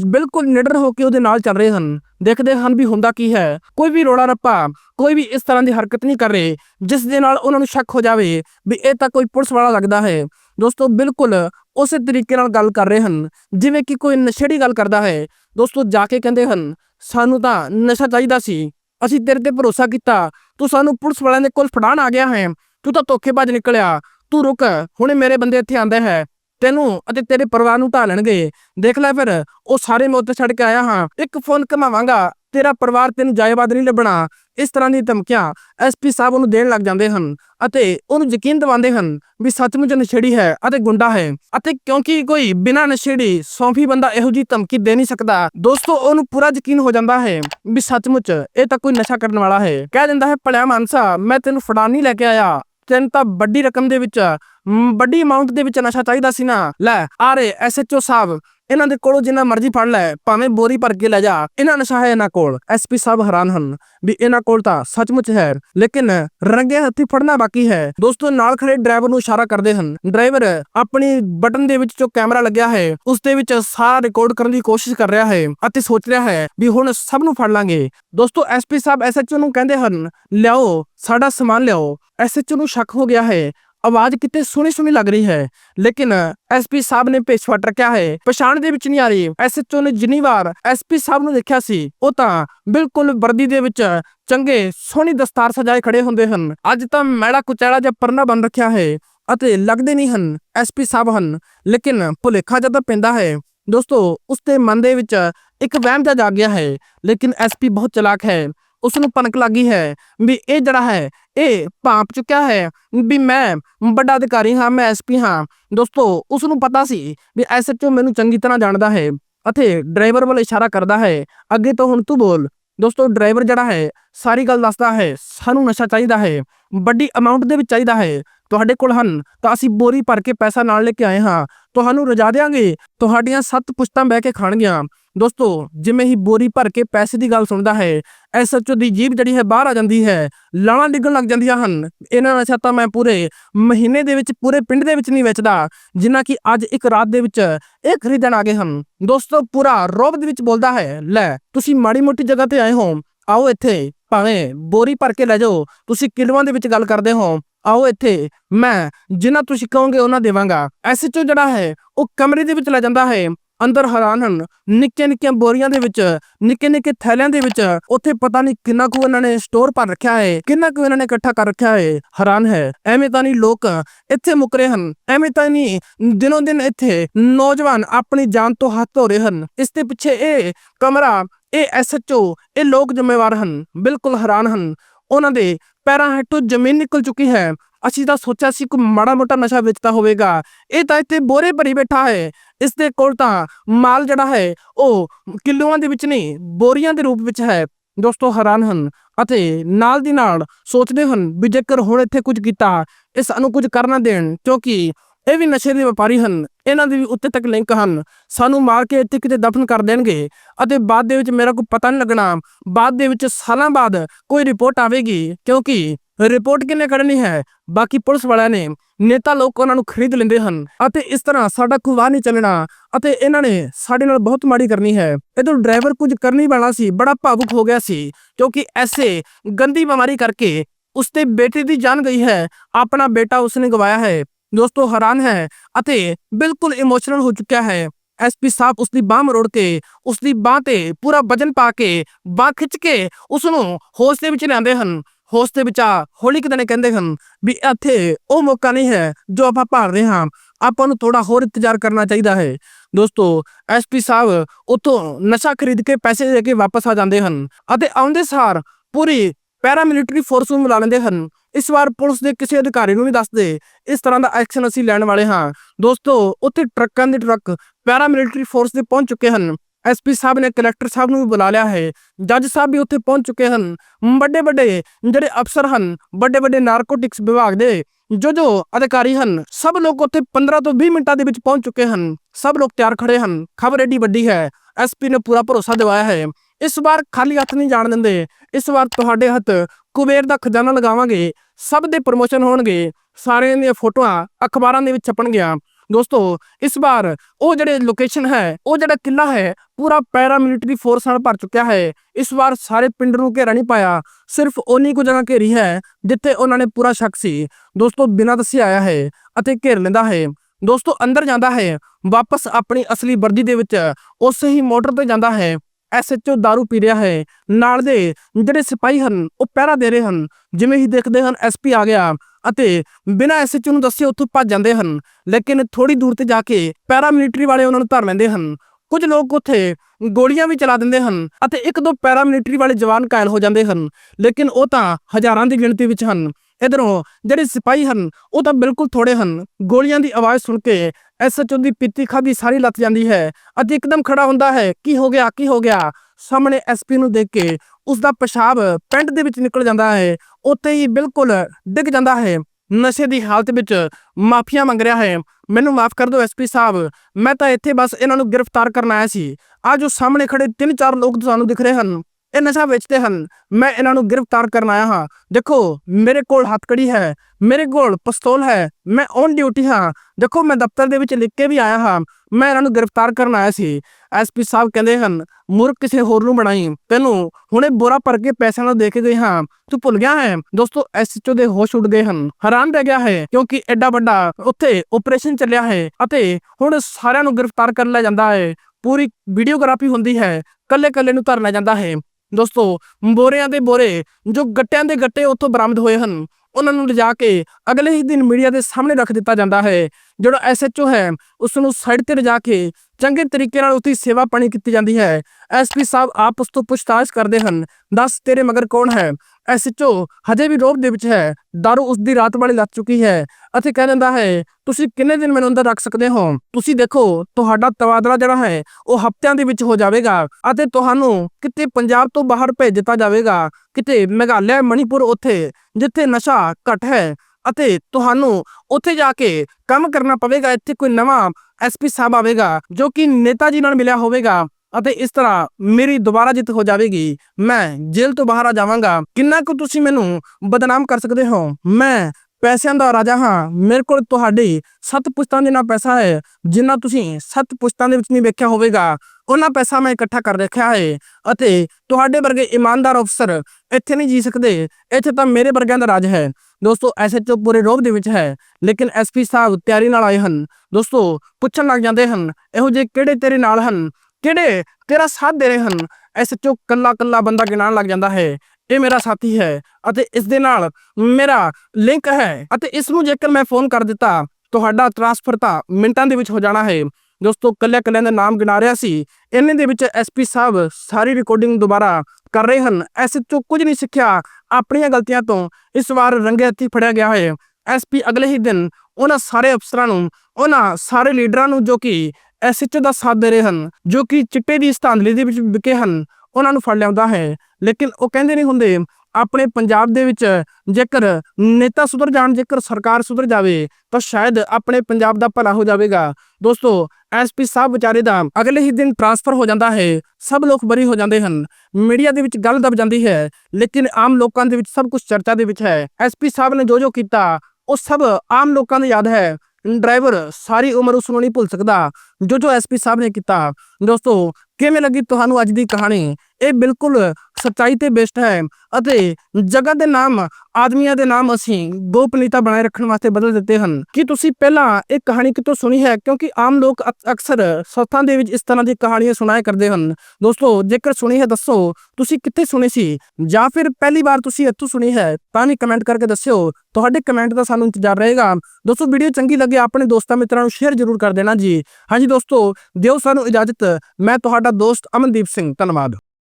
ਬਿਲਕੁਲ ਨਿਡਰ ਹੋ ਕੇ ਉਹਦੇ ਨਾਲ ਚੱਲ ਰਹੇ ਹਨ। ਦੇਖਦੇ ਹਨ ਵੀ ਹੁੰਦਾ ਕੀ ਹੈ। ਕੋਈ ਵੀ ਰੋਲਾ ਰੱਪਾ, ਕੋਈ ਵੀ ਇਸ ਤਰ੍ਹਾਂ ਦੀ ਹਰਕਤ ਨਹੀਂ ਕਰ ਰਹੇ, ਜਿਸ ਦੇ ਨਾਲ ਉਹਨਾਂ ਨੂੰ ਸ਼ੱਕ ਹੋ ਜਾਵੇ ਵੀ ਇਹ ਤਾਂ ਕੋਈ ਪੁਲਿਸ ਵਾਲਾ ਲੱਗਦਾ ਹੈ। ਦੋਸਤੋ, ਬਿਲਕੁਲ ਉਸੇ ਤਰੀਕੇ ਨਾਲ ਗੱਲ ਕਰ ਰਹੇ ਹਨ, ਜਿਵੇਂ ਕਿ ਕੋਈ ਨਸ਼ੇੜੀ ਗੱਲ ਕਰਦਾ ਹੈ। ਦੋਸਤੋ, ਜਾ ਕੇ ਕਹਿੰਦੇ ਹਨ, ਸਾਨੂੰ ਤਾਂ ਨਸ਼ਾ ਚਾਹੀਦਾ ਸੀ। ਅਸੀਂ ਤੇਰੇ ਤੇ ਭਰੋਸਾ ਕੀਤਾ। ਤੂੰ ਸਾਨੂੰ ਪੁਲਿਸ ਵਾਲਿਆਂ ਦੇ ਕੋਲ ਫੜਾਣ ਆ ਗਿਆ ਹੈ। ਤੂੰ ਤਾਂ ਧੋਖੇਬਾਜ਼ ਨਿਕਲਿਆ। ਤੂੰ ਰੁਕ। ਹੁਣੇ ਮੇਰੇ ਬੰਦੇ ਇੱਥੇ ਆਂਦੇ ਹੈ। ਤੈਨੂੰ ਅਤੇ ਤੇਰੇ ਪਰਿਵਾਰ ਨੂੰ ਢਾ ਲੈਣਗੇ। ਦੇਖ ਲੈ ਫਿਰ, ਉਹ ਸਾਰੇ ਮੈਂ ਉੱਤੇ ਛੱਡ ਕੇ ਆਇਆ ਹਾਂ। ਇੱਕ ਫੋਨ ਕਮਾਵਾਂਗਾ ਤੇਰਾ ਪਰਿਵਾਰ ਤੈਨੂੰ ਜਾਇਬਾਦ ਨਹੀਂ ਲੱਭਣਾ। ਇਸ ਤਰ੍ਹਾਂ ਦੀ ਧਮਕੀਆਂ ਐਸਪੀ ਸਾਹਿਬ ਉਹਨੂੰ ਦੇਣ ਲੱਗ ਜਾਂਦੇ ਹਨ ਅਤੇ ਉਹਨੂੰ ਯਕੀਨ ਦਿਵਾਉਂਦੇ ਹਨ ਵੀ ਸੱਚਮੁੱਚ ਨਸ਼ੇੜੀ ਹੈ ਅਤੇ ਗੁੰਡਾ ਹੈ ਅਤੇ ਕਿਉਂਕਿ ਕੋਈ ਬਿਨਾਂ ਨਸ਼ੇੜੀ ਸੌਂਫੀ ਬੰਦਾ ਇਹੋ ਜੀ ਧਮਕੀ ਦੇ ਨਹੀਂ ਸਕਦਾ। ਦੋਸਤੋ, ਉਹਨੂੰ ਪੂਰਾ ਯਕੀਨ ਹੋ ਜਾਂਦਾ ਹੈ ਵੀ ਸੱਚਮੁੱਚ ਇਹ ਤਾਂ ਕੋਈ ਨਸ਼ਾ ਕਰਨ ਵਾਲਾ ਹੈ। ਕਹਿ ਦਿੰਦਾ ਹੈ, ਭਲਿਆ ਮਾਨਸਾ, ਮੈਂ ਤੈਨੂੰ ਫੜਾਣ ਨਹੀਂ ਲੈ ਕੇ ਆਇਆ। ਤੈਨੂੰ ਤਾਂ ਵੱਡੀ ਰਕਮ ਦੇ ਵਿੱਚ ਵੱਡੀ ਅਮਾਉਂਟ ਦੇ ਵਿੱਚ ਨਸ਼ਾ ਚਾਹੀਦਾ ਸੀ ਨਾ। ਲੈ, ਆ ਰਹੇ ਐਸਐਚਓ ਸਾਹਿਬ, ਇਹਨਾਂ ਦੇ ਕੋਲੋਂ ਜਿੰਨਾ ਮਰਜ਼ੀ ਫੜ ਲੈ, ਭਾਵੇਂ ਬੋਰੀ ਭਰ ਕੇ ਲੈ ਜਾ, ਇਹਨਾਂ ਨਸ਼ਾ ਹੈ ਇਹਨਾਂ ਕੋਲ। ਐਸਪੀ ਸਾਹਿਬ ਹੈਰਾਨ ਹਨ ਵੀ ਇਹਨਾਂ ਕੋਲ ਤਾਂ ਸੱਚਮੁੱਚ ਹੈ, ਲੇਕਿਨ ਰੰਗੇ ਹੱਥੀ ਫੜਨਾ ਬਾਕੀ ਹੈ। ਦੋਸਤੋ, ਨਾਲ ਖੜੇ ਡਰਾਈਵਰ ਨੂੰ ਇਸ਼ਾਰਾ ਕਰਦੇ ਹਨ। ਡਰਾਈਵਰ ਆਪਣੀ ਬਟਨ ਦੇ ਵਿੱਚ ਜੋ ਕੈਮਰਾ ਲੱਗਿਆ ਹੈ, ਉਸ ਦੇ ਵਿੱਚ ਸਾਰਾ ਰਿਕਾਰਡ ਕਰਨ ਦੀ ਕੋਸ਼ਿਸ਼ ਕਰ ਰਿਹਾ ਹੈ ਅਤੇ ਸੋਚ ਰਿਹਾ ਹੈ ਵੀ ਹੁਣ ਸਭ ਨੂੰ ਫੜ ਲਾਂਗੇ। ਦੋਸਤੋ ਐਸਪੀ ਸਾਹਿਬ ਐਸਐਚਓ ਨੂੰ ਕਹਿੰਦੇ ਹਨ, ਲਿਆਓ, ਸਾਡਾ ਸਮਾਨ ਲਿਆਓ। ਐਸਐਚਓ ਨੂੰ ਸ਼ੱਕ ਹੋ ਗਿਆ ਹੈ ਆਵਾਜ਼ ਕਿਤੇ ਸੁਣੀ ਸੁਣੀ ਲੱਗ ਰਹੀ ਹੈ। ਲੇਕਿਨ ਐਸਪੀ ਸਾਹਿਬ ਨੇ ਪੇਸ਼ ਫਟ ਹੈ। ਪਛਾਣ ਦੇ ਵਿੱਚ ਨਹੀਂ ਆ ਰਹੀ। ਐਸਐਚਓ ਨੇ ਜਿੰਨੀ ਵਾਰ ਐਸਪੀ ਸਾਹਿਬ ਨੂੰ ਦੇਖਿਆ ਸੀ, ਉਹ ਤਾਂ ਬਿਲਕੁਲ ਵਰਦੀ ਦੇ ਵਿੱਚ ਚੰਗੇ ਸੋਹਣੀ ਦਸਤਾਰ ਸਜਾਏ ਖੜੇ ਹੁੰਦੇ ਹਨ। ਅੱਜ ਤਾਂ ਮੈੜਾ ਕੁਚੈੜਾ ਜਿਹਾ ਪਰਨਾ ਬਣ ਰੱਖਿਆ ਹੈ ਅਤੇ ਲੱਗਦੇ ਨਹੀਂ ਹਨ ਐਸਪੀ ਸਾਹਿਬ ਹਨ। ਲੇਕਿਨ ਭੁਲੇਖਾ ਜਦੋਂ ਪੈਂਦਾ ਹੈ। ਦੋਸਤੋ, ਉਸ ਦੇ ਮਨ ਦੇ ਵਿੱਚ ਇੱਕ ਵਹਿਮ ਜਿਹਾ ਜਾਗ ਗਿਆ ਹੈ। ਲੇਕਿਨ ਐਸਪੀ ਬਹੁਤ ਚਲਾਕ ਹੈ। ਉਸ ਨੂੰ ਪਨਕ ਲੱਗੀ ਹੈ ਵੀ ਇਹ ਜਿਹੜਾ ਹੈ, ਇਹ ਭਾਂਪ ਚੁੱਕਿਆ ਹੈ ਵੀ ਮੈਂ ਵੱਡਾ ਅਧਿਕਾਰੀ ਹਾਂ, ਮੈਂ ਐਸਪੀ ਹਾਂ। ਦੋਸਤੋ ਉਸ ਨੂੰ ਪਤਾ ਸੀ ਵੀ ਐਸਐਚਓ ਮੈਨੂੰ ਚੰਗੀ ਤਰ੍ਹਾਂ ਜਾਣਦਾ ਹੈ ਅਤੇ ਡਰਾਈਵਰ ਵੱਲ ਇਸ਼ਾਰਾ ਕਰਦਾ ਹੈ। ਅੱਗੇ ਤੋਂ ਹੁਣ ਤੂੰ ਬੋਲ। ਦੋਸਤੋ, ਡਰਾਈਵਰ ਜਿਹੜਾ ਹੈ, ਸਾਰੀ ਗੱਲ ਦੱਸਦਾ ਹੈ, ਸਾਨੂੰ ਨਸ਼ਾ ਚਾਹੀਦਾ ਹੈ, ਵੱਡੀ ਅਮਾਉਂਟ ਦੇ ਵਿੱਚ ਚਾਹੀਦਾ ਹੈ। ਤੁਹਾਡੇ ਕੋਲ ਹਨ ਤਾਂ ਅਸੀਂ ਬੋਰੀ ਭਰ ਕੇ ਪੈਸਾ ਨਾਲ ਲੈ ਕੇ ਆਏ ਹਾਂ। ਤੁਹਾਨੂੰ ਰਜਾ ਦੇਾਂਗੇ ਤੁਹਾਡੀਆਂ ਸੱਤ ਪੁਸ਼ਤਾਂ ਬਹਿ ਕੇ ਖਾਣਗੀਆਂ। ਦੋਸਤੋ, ਜਿਵੇਂ ਹੀ ਬੋਰੀ ਭਰ ਕੇ ਪੈਸੇ ਦੀ ਗੱਲ ਸੁਣਦਾ ਹੈ ਐਸਐਚਓ ਦੀ ਜੀਬ ਜਿਹੜੀ ਹੈ ਬਾਹਰ ਆ ਜਾਂਦੀ ਹੈ, ਲਾਲਾਂ ਡਿੱਗਣ ਲੱਗ ਜਾਂਦੀਆਂ ਹਨ। ਇਹਨਾਂ ਨਸ਼ਾ ਤਾਂ ਮੈਂ ਪੂਰੇ ਮਹੀਨੇ ਦੇ ਵਿੱਚ, ਪੂਰੇ ਪਿੰਡ ਦੇ ਵਿੱਚ ਨਹੀਂ ਵੇਚਦਾ, ਜਿੰਨਾ ਕਿ ਅੱਜ ਇੱਕ ਰਾਤ ਦੇ ਵਿੱਚ ਇਹ ਖਰੀਦਣ ਆ ਗਏ ਹਨ। ਦੋਸਤੋ, ਪੂਰਾ ਰੋਬ ਦੇ ਵਿੱਚ ਬੋਲਦਾ ਹੈ, ਲੈ, ਤੁਸੀਂ ਮਾੜੀ ਮੋਟੀ ਜਗ੍ਹਾ ਤੇ ਆਏ ਹੋ। ਆਓ ਇੱਥੇ, ਭਾਵੇਂ ਬੋਰੀ ਭਰ ਕੇ ਲੈ ਜਾਓ, ਤੁਸੀਂ ਕਿਲਵਾਂ ਦੇ ਵਿੱਚ ਗੱਲ ਕਰਦੇ ਹੋ। ਆਓ ਇੱਥੇ, ਮੈਂ ਜਿੰਨਾ ਤੁਸੀਂ ਕਹੋਗੇ ਉਹਨਾਂ ਦੇਵਾਂਗਾ। ਐਸਐਚਓ ਜਿਹੜਾ ਹੈ, ਉਹ ਕਮਰੇ ਦੇ ਵਿੱਚ ਲੈ ਜਾਂਦਾ ਹੈ। ਅੰਦਰ ਹੈਰਾਨ ਹਨ। ਨਿੱਕੇ ਨਿੱਕੀਆਂ ਬੋਰੀਆਂ ਦੇ ਵਿੱਚ, ਨਿੱਕੇ ਨਿੱਕੇ ਥੈਲਿਆਂ ਦੇ ਵਿੱਚ, ਉੱਥੇ ਪਤਾ ਨਹੀਂ ਕਿੰਨਾ ਕੁ ਇਹਨਾਂ ਨੇ ਸਟੋਰ ਭਰ ਰੱਖਿਆ ਹੈ, ਕਿੰਨਾ ਕੁ ਇਹਨਾਂ ਨੇ ਇਕੱਠਾ ਕਰ ਰੱਖਿਆ ਹੈ। ਹੈਰਾਨ ਹੈ। ਐਵੇਂ ਤਾਂ ਨਹੀਂ ਲੋਕ ਇੱਥੇ ਮੁਕਰੇ ਹਨ। ਐਵੇਂ ਤਾਂ ਨਹੀਂ ਦਿਨੋਂ ਦਿਨ ਇੱਥੇ ਨੌਜਵਾਨ ਆਪਣੀ ਜਾਨ ਤੋਂ ਹੱਥ ਧੋ ਰਹੇ ਹਨ। ਇਸ ਦੇ ਪਿੱਛੇ ਇਹ ਕਮਰਾ, ਇਹ ਐਸਐਚਓ ਇਹ ਲੋਕ ਜ਼ਿੰਮੇਵਾਰ ਹਨ। ਬਿਲਕੁਲ ਹੈਰਾਨ ਹਨ। ਉਹਨਾਂ ਦੇ ਪੈਰਾਂ ਹੇਠੋਂ ਜ਼ਮੀਨ ਨਿਕਲ ਚੁੱਕੀ ਹੈ। ਅਸੀਂ ਤਾਂ ਸੋਚਿਆ ਸੀ ਕੋਈ ਮਾੜਾ ਮੋਟਾ ਨਸ਼ਾ ਵੇਚਦਾ ਹੋਵੇਗਾ। ਇਹ ਤਾਂ ਇੱਥੇ ਬੋਰੇ ਭਰੀ ਬੈਠਾ ਹੈ। ਇਸ ਦੇ ਕੋਲ ਤਾਂ ਮਾਲ ਜਿਹੜਾ ਹੈ, ਉਹ ਕਿਲੋਆਂ ਦੇ ਵਿੱਚ ਨਹੀਂ, ਬੋਰੀਆਂ ਦੇ ਰੂਪ ਵਿੱਚ ਹੈ। ਦੋਸਤੋ, ਹੈਰਾਨ ਹਨ ਅਤੇ ਨਾਲ ਦੀ ਨਾਲ ਸੋਚਦੇ ਹਨ ਵੀ ਜੇਕਰ ਹੁਣ ਇੱਥੇ ਕੁਝ ਕੀਤਾ ਇਹ ਸਾਨੂੰ ਕੁਝ ਕਰਨਾ ਦੇਣ, ਕਿਉਂਕਿ ਇਹ ਵੀ ਨਸ਼ੇ ਦੇ ਵਪਾਰੀ ਹਨ। ਇਹਨਾਂ ਦੇ ਵੀ ਉੱਤੇ ਤੱਕ ਲਿੰਕ ਹਨ। ਸਾਨੂੰ ਮਾਰ ਕੇ ਇੱਥੇ ਕਿਤੇ ਦਫਨ ਕਰ ਦੇਣਗੇ ਅਤੇ ਬਾਅਦ ਦੇ ਵਿੱਚ ਮੇਰਾ ਕੋਈ ਪਤਾ ਨਹੀਂ ਲੱਗਣਾ। ਬਾਅਦ ਦੇ ਵਿੱਚ ਸਾਲਾਂ ਬਾਅਦ ਕੋਈ ਰਿਪੋਰਟ ਆਵੇਗੀ, ਕਿਉਂਕਿ ਰਿਪੋਰਟ ਕਿੰਨੇ ਕਰਨੀ ਹੈ? ਬਾਕੀ ਪੁਲਿਸ ਵਾਲਿਆਂ ਨੇ ਨੇਤਾ ਲੋਕ ਉਹਨਾਂ ਨੂੰ ਖਰੀਦ ਲੈਂਦੇ ਹਨ ਅਤੇ ਇਸ ਤਰ੍ਹਾਂ ਸਾਡਾ ਕੋਈ ਨਹੀਂ ਚੱਲਣਾ ਅਤੇ ਇਹਨਾਂ ਨੇ ਸਾਡੇ ਨਾਲ ਬਹੁਤ ਮਾੜੀ ਕਰਨੀ ਹੈ। ਇਹਦੋਂ ਡਰਾਈਵਰ ਕੁਝ ਕਰਨੀ ਵਾਲਾ ਸੀ, ਬੜਾ ਭਾਵੁਕ ਹੋ ਗਿਆ ਸੀ ਕਿਉਂਕਿ ਐਸੇ ਗੰਦੀ ਬਿਮਾਰੀ ਕਰਕੇ ਉਸਦੇ ਬੇਟੇ ਦੀ ਜਾਨ ਗਈ ਹੈ, ਆਪਣਾ ਬੇਟਾ ਉਸਨੇ ਗਵਾਇਆ ਹੈ। ਦੋਸਤੋ ਹੈਰਾਨ ਹੈ ਅਤੇ ਬਿਲਕੁਲ ਇਮੋਸ਼ਨਲ ਹੋ ਚੁੱਕਿਆ ਹੈ। ਐਸਪੀ ਸਾਹਿਬ ਉਸ ਦੀ ਬਾਹ ਮਰੋੜ ਕੇ ਉਸ ਦੀ ਬਾਹ ਤੇ ਪੂਰਾ ਵਜਨ ਪਾ ਕੇ, ਬਾਹ ਖਿੱਚ ਕੇ ਉਸ ਨੂੰ ਹੋਸ਼ ਦੇ ਵਿੱਚ ਲਿਆਉਂਦੇ ਹਨ। ਹੋਸ਼ ਦੇ ਵਿੱਚ ਆ ਹੌਲੀ ਕਿਦਨੇ ਕਹਿੰਦੇ ਹਨ ਵੀ ਇੱਥੇ ਉਹ ਮੌਕਾ ਨਹੀਂ ਹੈ ਜੋ ਆਪਾਂ ਭਾਲ ਰਹੇ ਹਾਂ। ਆਪਾਂ ਨੂੰ ਥੋੜਾ ਹੋਰ ਇੰਤਜ਼ਾਰ ਕਰਨਾ ਚਾਹੀਦਾ ਹੈ। ਦੋਸਤੋ ਐਸਪੀ ਸਾਹਿਬ ਉਤੋਂ ਨਸ਼ਾ ਖਰੀਦ ਕੇ ਪੈਸੇ ਦੇ ਕੇ ਵਾਪਸ ਆ ਜਾਂਦੇ ਹਨ ਅਤੇ ਆਉਂਦੇ ਸਾਰ ਪੂਰੀ ਪੈਰਾਮਿਲਟਰੀ ਫੋਰਸ ਨੂੰ ਮਿਲਾ ਲੈਂਦੇ ਹਨ। ਇਸ ਵਾਰ ਪੁਲਿਸ ਦੇ ਕਿਸੇ ਅਧਿਕਾਰੀ ਨੂੰ ਵੀ ਦੱਸਦੇ ਇਸ ਤਰ੍ਹਾਂ ਦਾ ਐਕਸ਼ਨ ਅਸੀਂ ਲੈਣ ਵਾਲੇ ਹਾਂ। ਦੋਸਤੋ, ਉੱਥੇ ਟਰੱਕਾਂ ਦੇ ਟਰੱਕ ਪੈਰਾਮਿਲਟਰੀ ਫੋਰਸ ਦੇ ਪਹੁੰਚ ਚੁੱਕੇ ਹਨ। ਐਸਪੀ ਸਾਹਿਬ ਨੇ ਕਲੈਕਟਰ ਸਾਹਿਬ ਨੂੰ ਵੀ ਬੁਲਾ ਲਿਆ ਹੈ। ਜੱਜ ਸਾਹਿਬ ਵੀ ਉੱਥੇ ਪਹੁੰਚ ਚੁੱਕੇ ਹਨ। ਵੱਡੇ ਵੱਡੇ ਜਿਹੜੇ ਅਫਸਰ ਹਨ ਵੱਡੇ ਵੱਡੇ ਨਾਰਕੋਟਿਕਸ ਵਿਭਾਗ ਦੇ ਜੋ ਜੋ ਅਧਿਕਾਰੀ ਹਨ, ਸਭ ਲੋਕ ਉੱਥੇ 15 ਤੋਂ 20 ਮਿੰਟਾਂ ਦੇ ਵਿੱਚ ਪਹੁੰਚ ਚੁੱਕੇ ਹਨ। ਸਭ ਲੋਕ ਤਿਆਰ ਖੜੇ ਹਨ। ਖਬਰ ਐਡੀ ਵੱਡੀ ਹੈ ਐਸਪੀ ਨੇ ਪੂਰਾ ਭਰੋਸਾ ਦਿਵਾਇਆ ਹੈ। ਇਸ ਵਾਰ ਖਾਲੀ ਹੱਥ ਨਹੀਂ ਜਾਣ ਦਿੰਦੇ। ਇਸ ਵਾਰ ਤੁਹਾਡੇ ਹੱਥ ਕੁਬੇਰ ਦਾ ਖਜ਼ਾਨਾ ਲਗਾਵਾਂਗੇ। ਸਭ ਦੇ ਪ੍ਰਮੋਸ਼ਨ ਹੋਣਗੇ। ਸਾਰਿਆਂ ਦੀਆਂ ਫੋਟੋਆਂ ਅਖਬਾਰਾਂ ਦੇ ਵਿੱਚ ਛਪਣਗੀਆਂ। ਦੋਸਤੋ, ਇਸ ਵਾਰ ਉਹ ਜਿਹੜੇ ਲੋਕੇਸ਼ਨ ਹੈ, ਉਹ ਜਿਹੜਾ ਕਿਲਾ ਹੈ, ਪੂਰਾ ਪੈਰਾ ਮਿਲਟਰੀ ਫੋਰਸ ਨਾਲ ਭਰ ਚੁੱਕਿਆ ਹੈ। ਇਸ ਵਾਰ ਸਾਰੇ ਪਿੰਡ ਨੂੰ ਘੇਰਾ ਨਹੀਂ ਪਾਇਆ। ਸਿਰਫ ਓਨੀ ਕੁ ਜਗ੍ਹਾ ਘੇਰੀ ਹੈ, ਜਿੱਥੇ ਉਹਨਾਂ ਨੇ ਪੂਰਾ ਸ਼ੱਕ ਸੀ। ਦੋਸਤੋ, ਬਿਨਾਂ ਦੱਸੇ ਆਇਆ ਹੈ ਅਤੇ ਘੇਰ ਲੈਂਦਾ ਹੈ। ਦੋਸਤੋ, ਅੰਦਰ ਜਾਂਦਾ ਹੈ, ਵਾਪਸ ਆਪਣੀ ਅਸਲੀ ਵਰਦੀ ਦੇ ਵਿੱਚ, ਉਸੇ ਹੀ ਮੋਟਰ ਤੇ ਜਾਂਦਾ ਹੈ। ਐਸਐਚਓ दारू ਪੀ ਰਿਹਾ ਹੈ। ਨਾਲ ਦੇ ਜਿਹੜੇ ਸਿਪਾਹੀ ਹਨ, ਉਹ ਪਹਿਰਾ ਦੇ ਰਹੇ ਹਨ। ਜਿਵੇਂ ਹੀ ਦੇਖਦੇ ਹਨ ਐਸਪੀ ਆ ਗਿਆ ਅਤੇ ਬਿਨਾਂ ਐਸਐਚਓ ਨੂੰ ਦੱਸੇ ਉੱਥੋਂ ਭੱਜ ਜਾਂਦੇ ਹਨ। ਲੇਕਿਨ ਥੋੜੀ ਦੂਰ ਤੇ ਜਾ ਕੇ ਪੈਰਾ ਮਿਲਟਰੀ ਵਾਲੇ ਉਹਨਾਂ ਨੂੰ ਧਰ ਲੈਂਦੇ ਹਨ। ਕੁਝ ਲੋਕ ਉੱਥੇ ਗੋਲੀਆਂ ਵੀ ਚਲਾ ਦਿੰਦੇ ਹਨ ਅਤੇ ਇੱਕ ਦੋ ਪੈਰਾ ਮਿਲਟਰੀ ਵਾਲੇ ਜਵਾਨ ਘਾਇਲ ਹੋ ਜਾਂਦੇ ਹਨ। ਲੇਕਿਨ ਉਹ ਤਾਂ ਹਜ਼ਾਰਾਂ ਦੀ ਗਿਣਤੀ ਵਿੱਚ ਹਨ। ਇਧਰੋਂ ਜਿਹੜੇ ਸਿਪਾਹੀ ਹਨ, ਉਹ ਤਾਂ ਬਿਲਕੁਲ ਥੋੜੇ ਹਨ। ਗੋਲੀਆਂ ਦੀ ਆਵਾਜ਼ ਸੁਣ ਕੇ ਐਸਐਚਓ ਦੀ ਪਿੱਤੀ ਖਾਦੀ ਸਾਰੀ ਲੱਤ ਜਾਂਦੀ ਹੈ ਅਤੇ ਇੱਕਦਮ ਖੜਾ ਹੁੰਦਾ ਹੈ। ਕੀ ਹੋ ਗਿਆ? ਕੀ ਹੋ ਗਿਆ? ਸਾਹਮਣੇ ਐਸਪੀ ਨੂੰ ਦੇਖ ਕੇ ਉਸ ਦਾ ਪਿਸ਼ਾਬ ਪੈਂਟ ਦੇ ਵਿੱਚ ਨਿਕਲ ਜਾਂਦਾ ਹੈ। ਉੱਥੇ ਹੀ ਬਿਲਕੁਲ ਡਿੱਗ ਜਾਂਦਾ ਹੈ। ਨਸ਼ੇ ਦੀ ਹਾਲਤ ਵਿੱਚ ਮਾਫੀਆ ਮੰਗ ਰਿਹਾ ਹੈ। ਮੈਨੂੰ ਮਾਫ ਕਰ ਦਿਓ ਐਸਪੀ ਸਾਹਿਬ, ਮੈਂ ਤਾਂ ਇੱਥੇ ਬਸ ਇਹਨਾਂ ਨੂੰ ਗ੍ਰਿਫਤਾਰ ਕਰਨ ਆਇਆ ਸੀ। ਆ ਜੋ ਸਾਹਮਣੇ ਖੜੇ ਤਿੰਨ ਚਾਰ ਲੋਕ ਤੁਹਾਨੂੰ ਦਿਖ ਰਹੇ ਹਨ। ਇਹ ਨਸ਼ਾ ਵੇਚਦੇ ਹਨ। ਮੈਂ ਇਹਨਾਂ ਨੂੰ ਗ੍ਰਿਫਤਾਰ ਕਰਨ ਆਇਆ ਹਾਂ। ਦੇਖੋ, ਮੇਰੇ ਕੋਲ ਹੱਥਕੜੀ ਹੈ, ਮੇਰੇ ਕੋਲ ਪਿਸਤੌਲ ਹੈ, ਮੈਂ ਔਨ ਡਿਊਟੀ ਹਾਂ। ਦੇਖੋ, ਮੈਂ ਦਫ਼ਤਰ ਦੇ ਵਿੱਚ ਲਿਖ ਕੇ ਵੀ ਆਇਆ ਹਾਂ। ਮੈਂ ਇਹਨਾਂ ਨੂੰ ਗ੍ਰਿਫਤਾਰ ਕਰਨ ਆਇਆ ਸੀ। ਐਸਪੀ ਸਾਹਿਬ ਕਹਿੰਦੇ ਹਨ, ਮੁਰਖ ਕਿਸੇ ਹੋਰ ਨੂੰ ਬਣਾਈ। ਤੈਨੂੰ ਹੁਣੇ ਬੋਰਾ ਭਰ ਕੇ ਪੈਸਿਆਂ ਨਾਲ ਦੇ ਕੇ ਗਏ ਹਾਂ। ਤੂੰ ਭੁੱਲ ਗਿਆ ਹੈ? ਦੋਸਤੋ ਐਸਐਚਓ ਦੇ ਹੋਸ਼ ਉੱਡ ਗਏ ਹਨ। ਹੈਰਾਨ ਰਹਿ ਗਿਆ ਹੈ, ਕਿਉਂਕਿ ਐਡਾ ਵੱਡਾ ਉੱਥੇ ਆਪਰੇਸ਼ਨ ਚੱਲਿਆ ਹੈ ਅਤੇ ਹੁਣ ਸਾਰਿਆਂ ਨੂੰ ਗ੍ਰਿਫਤਾਰ ਕਰ ਲਿਆ ਜਾਂਦਾ ਹੈ। ਪੂਰੀ ਵੀਡੀਓਗ੍ਰਾਫੀ ਹੁੰਦੀ ਹੈ। ਕੱਲੇ ਕੱਲੇ ਨੂੰ ਧਰਨਾ ਜਾਂਦਾ ਹੈ। ਦੋਸਤੋ ਬੋਰਿਆਂ ਦੇ ਬੋਰੇ ਜੋ ਗੱਟਿਆਂ ਦੇ ਗੱਟੇ ਉੱਥੋਂ ਬਰਾਮਦ ਹੋਏ ਹਨ, ਉਹਨਾਂ ਨੂੰ ਲਿਜਾ ਕੇ ਅਗਲੇ ਹੀ ਦਿਨ ਮੀਡੀਆ ਦੇ ਸਾਹਮਣੇ ਰੱਖ ਦਿੱਤਾ ਜਾਂਦਾ ਹੈ। ਜਿਹੜਾ ਐਸਐਚਓ ਹੈ ਉਸ ਨੂੰ ਸਾਈਡ ਤੇ ਲਿਜਾ ਕੇ ਚੰਗੇ ਤਰੀਕੇ ਨਾਲ ਉਸਦੀ ਸੇਵਾ ਪਾਣੀ ਕੀਤੀ ਜਾਂਦੀ ਹੈ। ਐਸਪੀ ਸਾਹਿਬ ਆਪ ਉਸ ਤੋਂ ਪੁੱਛਤਾਛ ਕਰਦੇ ਹਨ, ਦੱਸ ਤੇਰੇ ਮਗਰ ਕੌਣ ਹੈ? ਐਸਐਚਓ ਹਜੇ ਵੀ ਰੋਬ ਦੇ ਵਿੱਚ ਹੈ। ਦਾਰੂ ਉਸ ਦੀ ਰਾਤ ਵਾਲੀ ਲੱਗ ਚੁੱਕੀ ਹੈ ਅਤੇ ਕਹਿ ਦਿੰਦਾ ਹੈ, ਤੁਸੀਂ ਕਿੰਨੇ ਦਿਨ ਮੈਨੂੰ ਅੰਦਰ ਰੱਖ ਸਕਦੇ ਹੋ? ਤੁਸੀਂ ਦੇਖੋ, ਤੁਹਾਡਾ ਤਬਾਦਲਾ ਜਿਹੜਾ ਹੈ, ਉਹ ਹਫ਼ਤਿਆਂ ਦੇ ਵਿੱਚ ਹੋ ਜਾਵੇਗਾ ਅਤੇ ਤੁਹਾਨੂੰ ਕਿਤੇ ਪੰਜਾਬ ਤੋਂ ਬਾਹਰ ਭੇਜ ਦਿੱਤਾ ਜਾਵੇਗਾ। ਕਿਤੇ ਮੇਘਾਲਿਆ, ਮਣੀਪੁਰ ਉੱਥੇ, ਜਿੱਥੇ ਨਸ਼ਾ ਘੱਟ ਹੈ ਅਤੇ ਤੁਹਾਨੂੰ ਉੱਥੇ ਜਾ ਕੇ ਕੰਮ ਕਰਨਾ ਪਵੇਗਾ। ਇੱਥੇ ਕੋਈ ਨਵਾਂ ਐਸਪੀ ਸਾਹਿਬ ਆਵੇਗਾ, ਜੋ ਕਿ ਨੇਤਾ ਜੀ ਨਾਲ ਮਿਲਿਆ ਹੋਵੇਗਾ। ਅਤੇ ਇਸ ਤਰ੍ਹਾਂ ਮੇਰੀ ਦੁਬਾਰਾ ਜਿੱਤ ਹੋ ਜਾਵੇਗੀ। ਮੈਂ ਜੇਲ੍ਹ ਤੋਂ ਬਾਹਰ ਆ ਜਾਵਾਂਗਾ। ਕਿੰਨਾ ਕੁ ਤੁਸੀਂ ਮੈਨੂੰ ਬਦਨਾਮ ਕਰ ਸਕਦੇ ਹੋ? ਮੈਂ ਪੈਸਿਆਂ ਦਾ ਰਾਜਾ ਹਾਂ। ਮੇਰੇ ਕੋਲ ਤੁਹਾਡੀ ਸੱਤ ਪੁਸ਼ਤਾਂ ਦੇ ਨਾਲ ਪੈਸਾ ਹੈ, ਜਿੰਨਾ ਤੁਸੀਂ ਸੱਤ ਪੁਸ਼ਤਾਂ ਦੇ ਵਿੱਚ ਨਹੀਂ ਵੇਖਿਆ ਹੋਵੇਗਾ, ਉਹਨਾਂ ਪੈਸਾ ਮੈਂ ਇਕੱਠਾ ਕਰ ਰੱਖਿਆ ਹੈ ਅਤੇ ਤੁਹਾਡੇ ਵਰਗੇ ਇਮਾਨਦਾਰ ਅਫਸਰ ਇੱਥੇ ਨਹੀਂ ਜੀ ਸਕਦੇ। ਇੱਥੇ ਤਾਂ ਮੇਰੇ ਵਰਗਿਆਂ ਦਾ ਰਾਜ ਹੈ। ਦੋਸਤੋ ਐਸਐਚਓ ਪੂਰੇ ਰੋਬ ਦੇ ਵਿੱਚ ਹੈ, ਲੇਕਿਨ ਐਸਪੀ ਸਾਹਿਬ ਤਿਆਰੀ ਨਾਲ ਆਏ ਹਨ। ਦੋਸਤੋ, ਪੁੱਛਣ ਲੱਗ ਜਾਂਦੇ ਹਨ, ਇਹੋ ਜਿਹੇ ਕਿਹੜੇ ਤੇਰੇ ਨਾਲ ਹਨ? ਕਿਹੜੇ? ਤੇਰਾ ਸਾਥ ਦੇ ਰਹੇ ਹਨ। ਐਸਐਚਓ ਕੱਲਾ ਕੱਲਾ ਬੰਦਾ ਗਿਣਾਉਣ ਲੱਗ ਜਾਂਦਾ ਹੈ। ਇਹ ਮੇਰਾ ਸਾਥੀ ਹੈ ਅਤੇ ਇਸ ਦੇ ਨਾਲ ਮੇਰਾ ਲਿੰਕ ਹੈ ਅਤੇ ਇਸ ਨੂੰ ਜੇਕਰ ਮੈਂ ਫੋਨ ਕਰ ਦਿੱਤਾ, ਤੁਹਾਡਾ ਟ੍ਰਾਂਸਫਰ ਤਾਂ ਮਿੰਟਾਂ ਦੇ ਵਿੱਚ ਹੋ ਜਾਣਾ ਹੈ। ਦੋਸਤੋ ਕੱਲੇ ਕੱਲਿਆਂ ਦਾ ਨਾਮ ਗਿਣਾ ਰਿਹਾ ਸੀ। ਇੰਨੇ ਦੇ ਵਿੱਚ ਐਸਪੀ ਸਾਹਿਬ ਸਾਰੀ ਰਿਕਾਰਡਿੰਗ ਦੁਬਾਰਾ ਕਰ ਰਹੇ ਹਨ। ਐਸਐਚਓ ਕੁਝ ਨਹੀਂ ਸਿੱਖਿਆ। ਆਪਣੀਆਂ ਗਲਤੀਆਂ ਤੋਂ ਇਸ ਵਾਰ ਰੰਗੇ ਹੱਥੀ ਫੜਿਆ ਗਿਆ ਹੈ। ਐਸਪੀ ਅਗਲੇ ਹੀ ਦਿਨ ਉਹਨਾਂ ਸਾਰੇ ਅਫਸਰਾਂ ਨੂੰ, ਉਹਨਾਂ ਸਾਰੇ ਲੀਡਰਾਂ ਨੂੰ ਜੋ ਕਿ ਐਸਐਚਓ ਦਾ ਸਾਥ ਦੇ ਰਹੇ ਹਨ, ਜੋ ਕਿ ਚਿੱਟੇ ਦੀ ਸਤਾਂਦਲੀ ਦੇ ਵਿੱਚ ਵਿਕੇ ਹਨ, ਉਹਨਾਂ ਨੂੰ ਫੜ ਲਿਆਉਂਦਾ ਹੈ। ਲੇਕਿਨ ਉਹ ਕਹਿੰਦੇ ਨਹੀਂ ਹੁੰਦੇ, ਆਪਣੇ ਪੰਜਾਬ ਦੇ ਵਿੱਚ ਜੇਕਰ ਨੇਤਾ ਸੁਧਰ ਜਾਣ, ਜੇਕਰ ਸਰਕਾਰ ਸੁਧਰ ਜਾਵੇ, ਤਾਂ ਸ਼ਾਇਦ ਆਪਣੇ ਪੰਜਾਬ ਦਾ ਭਲਾ ਹੋ ਜਾਵੇਗਾ। ਦੋਸਤੋ ਐਸਪੀ ਸਾਹਿਬ ਵਿਚਾਰੇ ਦਾ ਅਗਲੇ ਹੀ ਦਿਨ ਟ੍ਰਾਂਸਫਰ ਹੋ ਜਾਂਦਾ ਹੈ, ਸਭ ਲੋਕ ਬਰੀ ਹੋ ਜਾਂਦੇ ਹਨ। ਮੀਡੀਆ ਦੇ ਵਿੱਚ ਗੱਲ ਦਬ ਜਾਂਦੀ ਹੈ, ਲੇਕਿਨ ਆਮ ਲੋਕਾਂ ਦੇ ਵਿੱਚ ਸਭ ਕੁਝ ਚਰਚਾ ਦੇ ਵਿੱਚ ਹੈ। ਐਸਪੀ ਸਾਹਿਬ ਨੇ ਜੋ ਜੋ ਕੀਤਾ, ਉਹ ਸਭ ਆਮ ਲੋਕਾਂ ਨੂੰ ਯਾਦ ਹੈ। ਡਰਾਈਵਰ ਸਾਰੀ ਉਮਰ ਉਸ ਨੂੰ ਨਹੀਂ ਭੁੱਲ ਸਕਦਾ। ਜੋ ਜੋ ਐਸਪੀ ਸਾਹਿਬ ਨੇ ਕੀਤਾ। ਦੋਸਤੋ, ਕਿਵੇਂ ਲੱਗੀ ਤੁਹਾਨੂੰ ਅੱਜ ਦੀ ਕਹਾਣੀ? ਇਹ ਬਿਲਕੁਲ ਸੱਚਾਈ ਤੇ ਬੇਸਡ ਹੈ ਅਤੇ ਜਗ੍ਹਾ ਦੇ ਨਾਮ, ਆਦਮੀਆਂ ਦੇ ਨਾਮ ਅਸੀਂ ਗੋਪਨੀਤਾ ਬਣਾਏ ਰੱਖਣ ਵਾਸਤੇ ਬਦਲ ਦਿੱਤੇ ਹਨ। ਕੀ ਤੁਸੀਂ ਪਹਿਲਾਂ ਇਹ ਕਹਾਣੀ ਕਿਤੋਂ ਸੁਣੀ ਹੈ? ਕਿਉਂਕਿ ਆਮ ਲੋਕ ਅਕ- ਅਕਸਰ ਸੱਥਾਂ ਦੇ ਵਿੱਚ ਇਸ ਤਰ੍ਹਾਂ ਦੀ ਕਹਾਣੀਆਂ ਸੁਣਾਇਆ ਕਰਦੇ ਹਨ। ਦੋਸਤੋ, ਜੇਕਰ ਸੁਣੀ ਹੈ ਦੱਸੋ, ਤੁਸੀਂ ਕਿੱਥੇ ਸੁਣੀ ਸੀ? ਜਾਂ ਫਿਰ ਪਹਿਲੀ ਵਾਰ ਤੁਸੀਂ ਇੱਥੋਂ ਸੁਣੀ ਹੈ, ਤਾਂ ਵੀ ਕਮੈਂਟ ਕਰਕੇ ਦੱਸਿਓ। ਤੁਹਾਡੇ ਕਮੈਂਟ ਦਾ ਸਾਨੂੰ ਇੰਤਜ਼ਾਰ ਰਹੇਗਾ। ਦੋਸਤੋ, ਵੀਡੀਓ ਚੰਗੀ ਲੱਗੇ ਆਪਣੇ ਦੋਸਤਾਂ ਮਿੱਤਰਾਂ ਨੂੰ ਸ਼ੇਅਰ ਜ਼ਰੂਰ ਕਰ ਦੇਣਾ ਜੀ। ਹਾਂਜੀ ਦੋਸਤੋ, ਦਿਓ ਸਾਨੂੰ ਇਜਾਜ਼ਤ। ਮੈਂ ਤੁਹਾਡਾ ਦੋਸਤ ਅਮਨਦੀਪ ਸਿੰਘ, ਧੰਨਵਾਦ।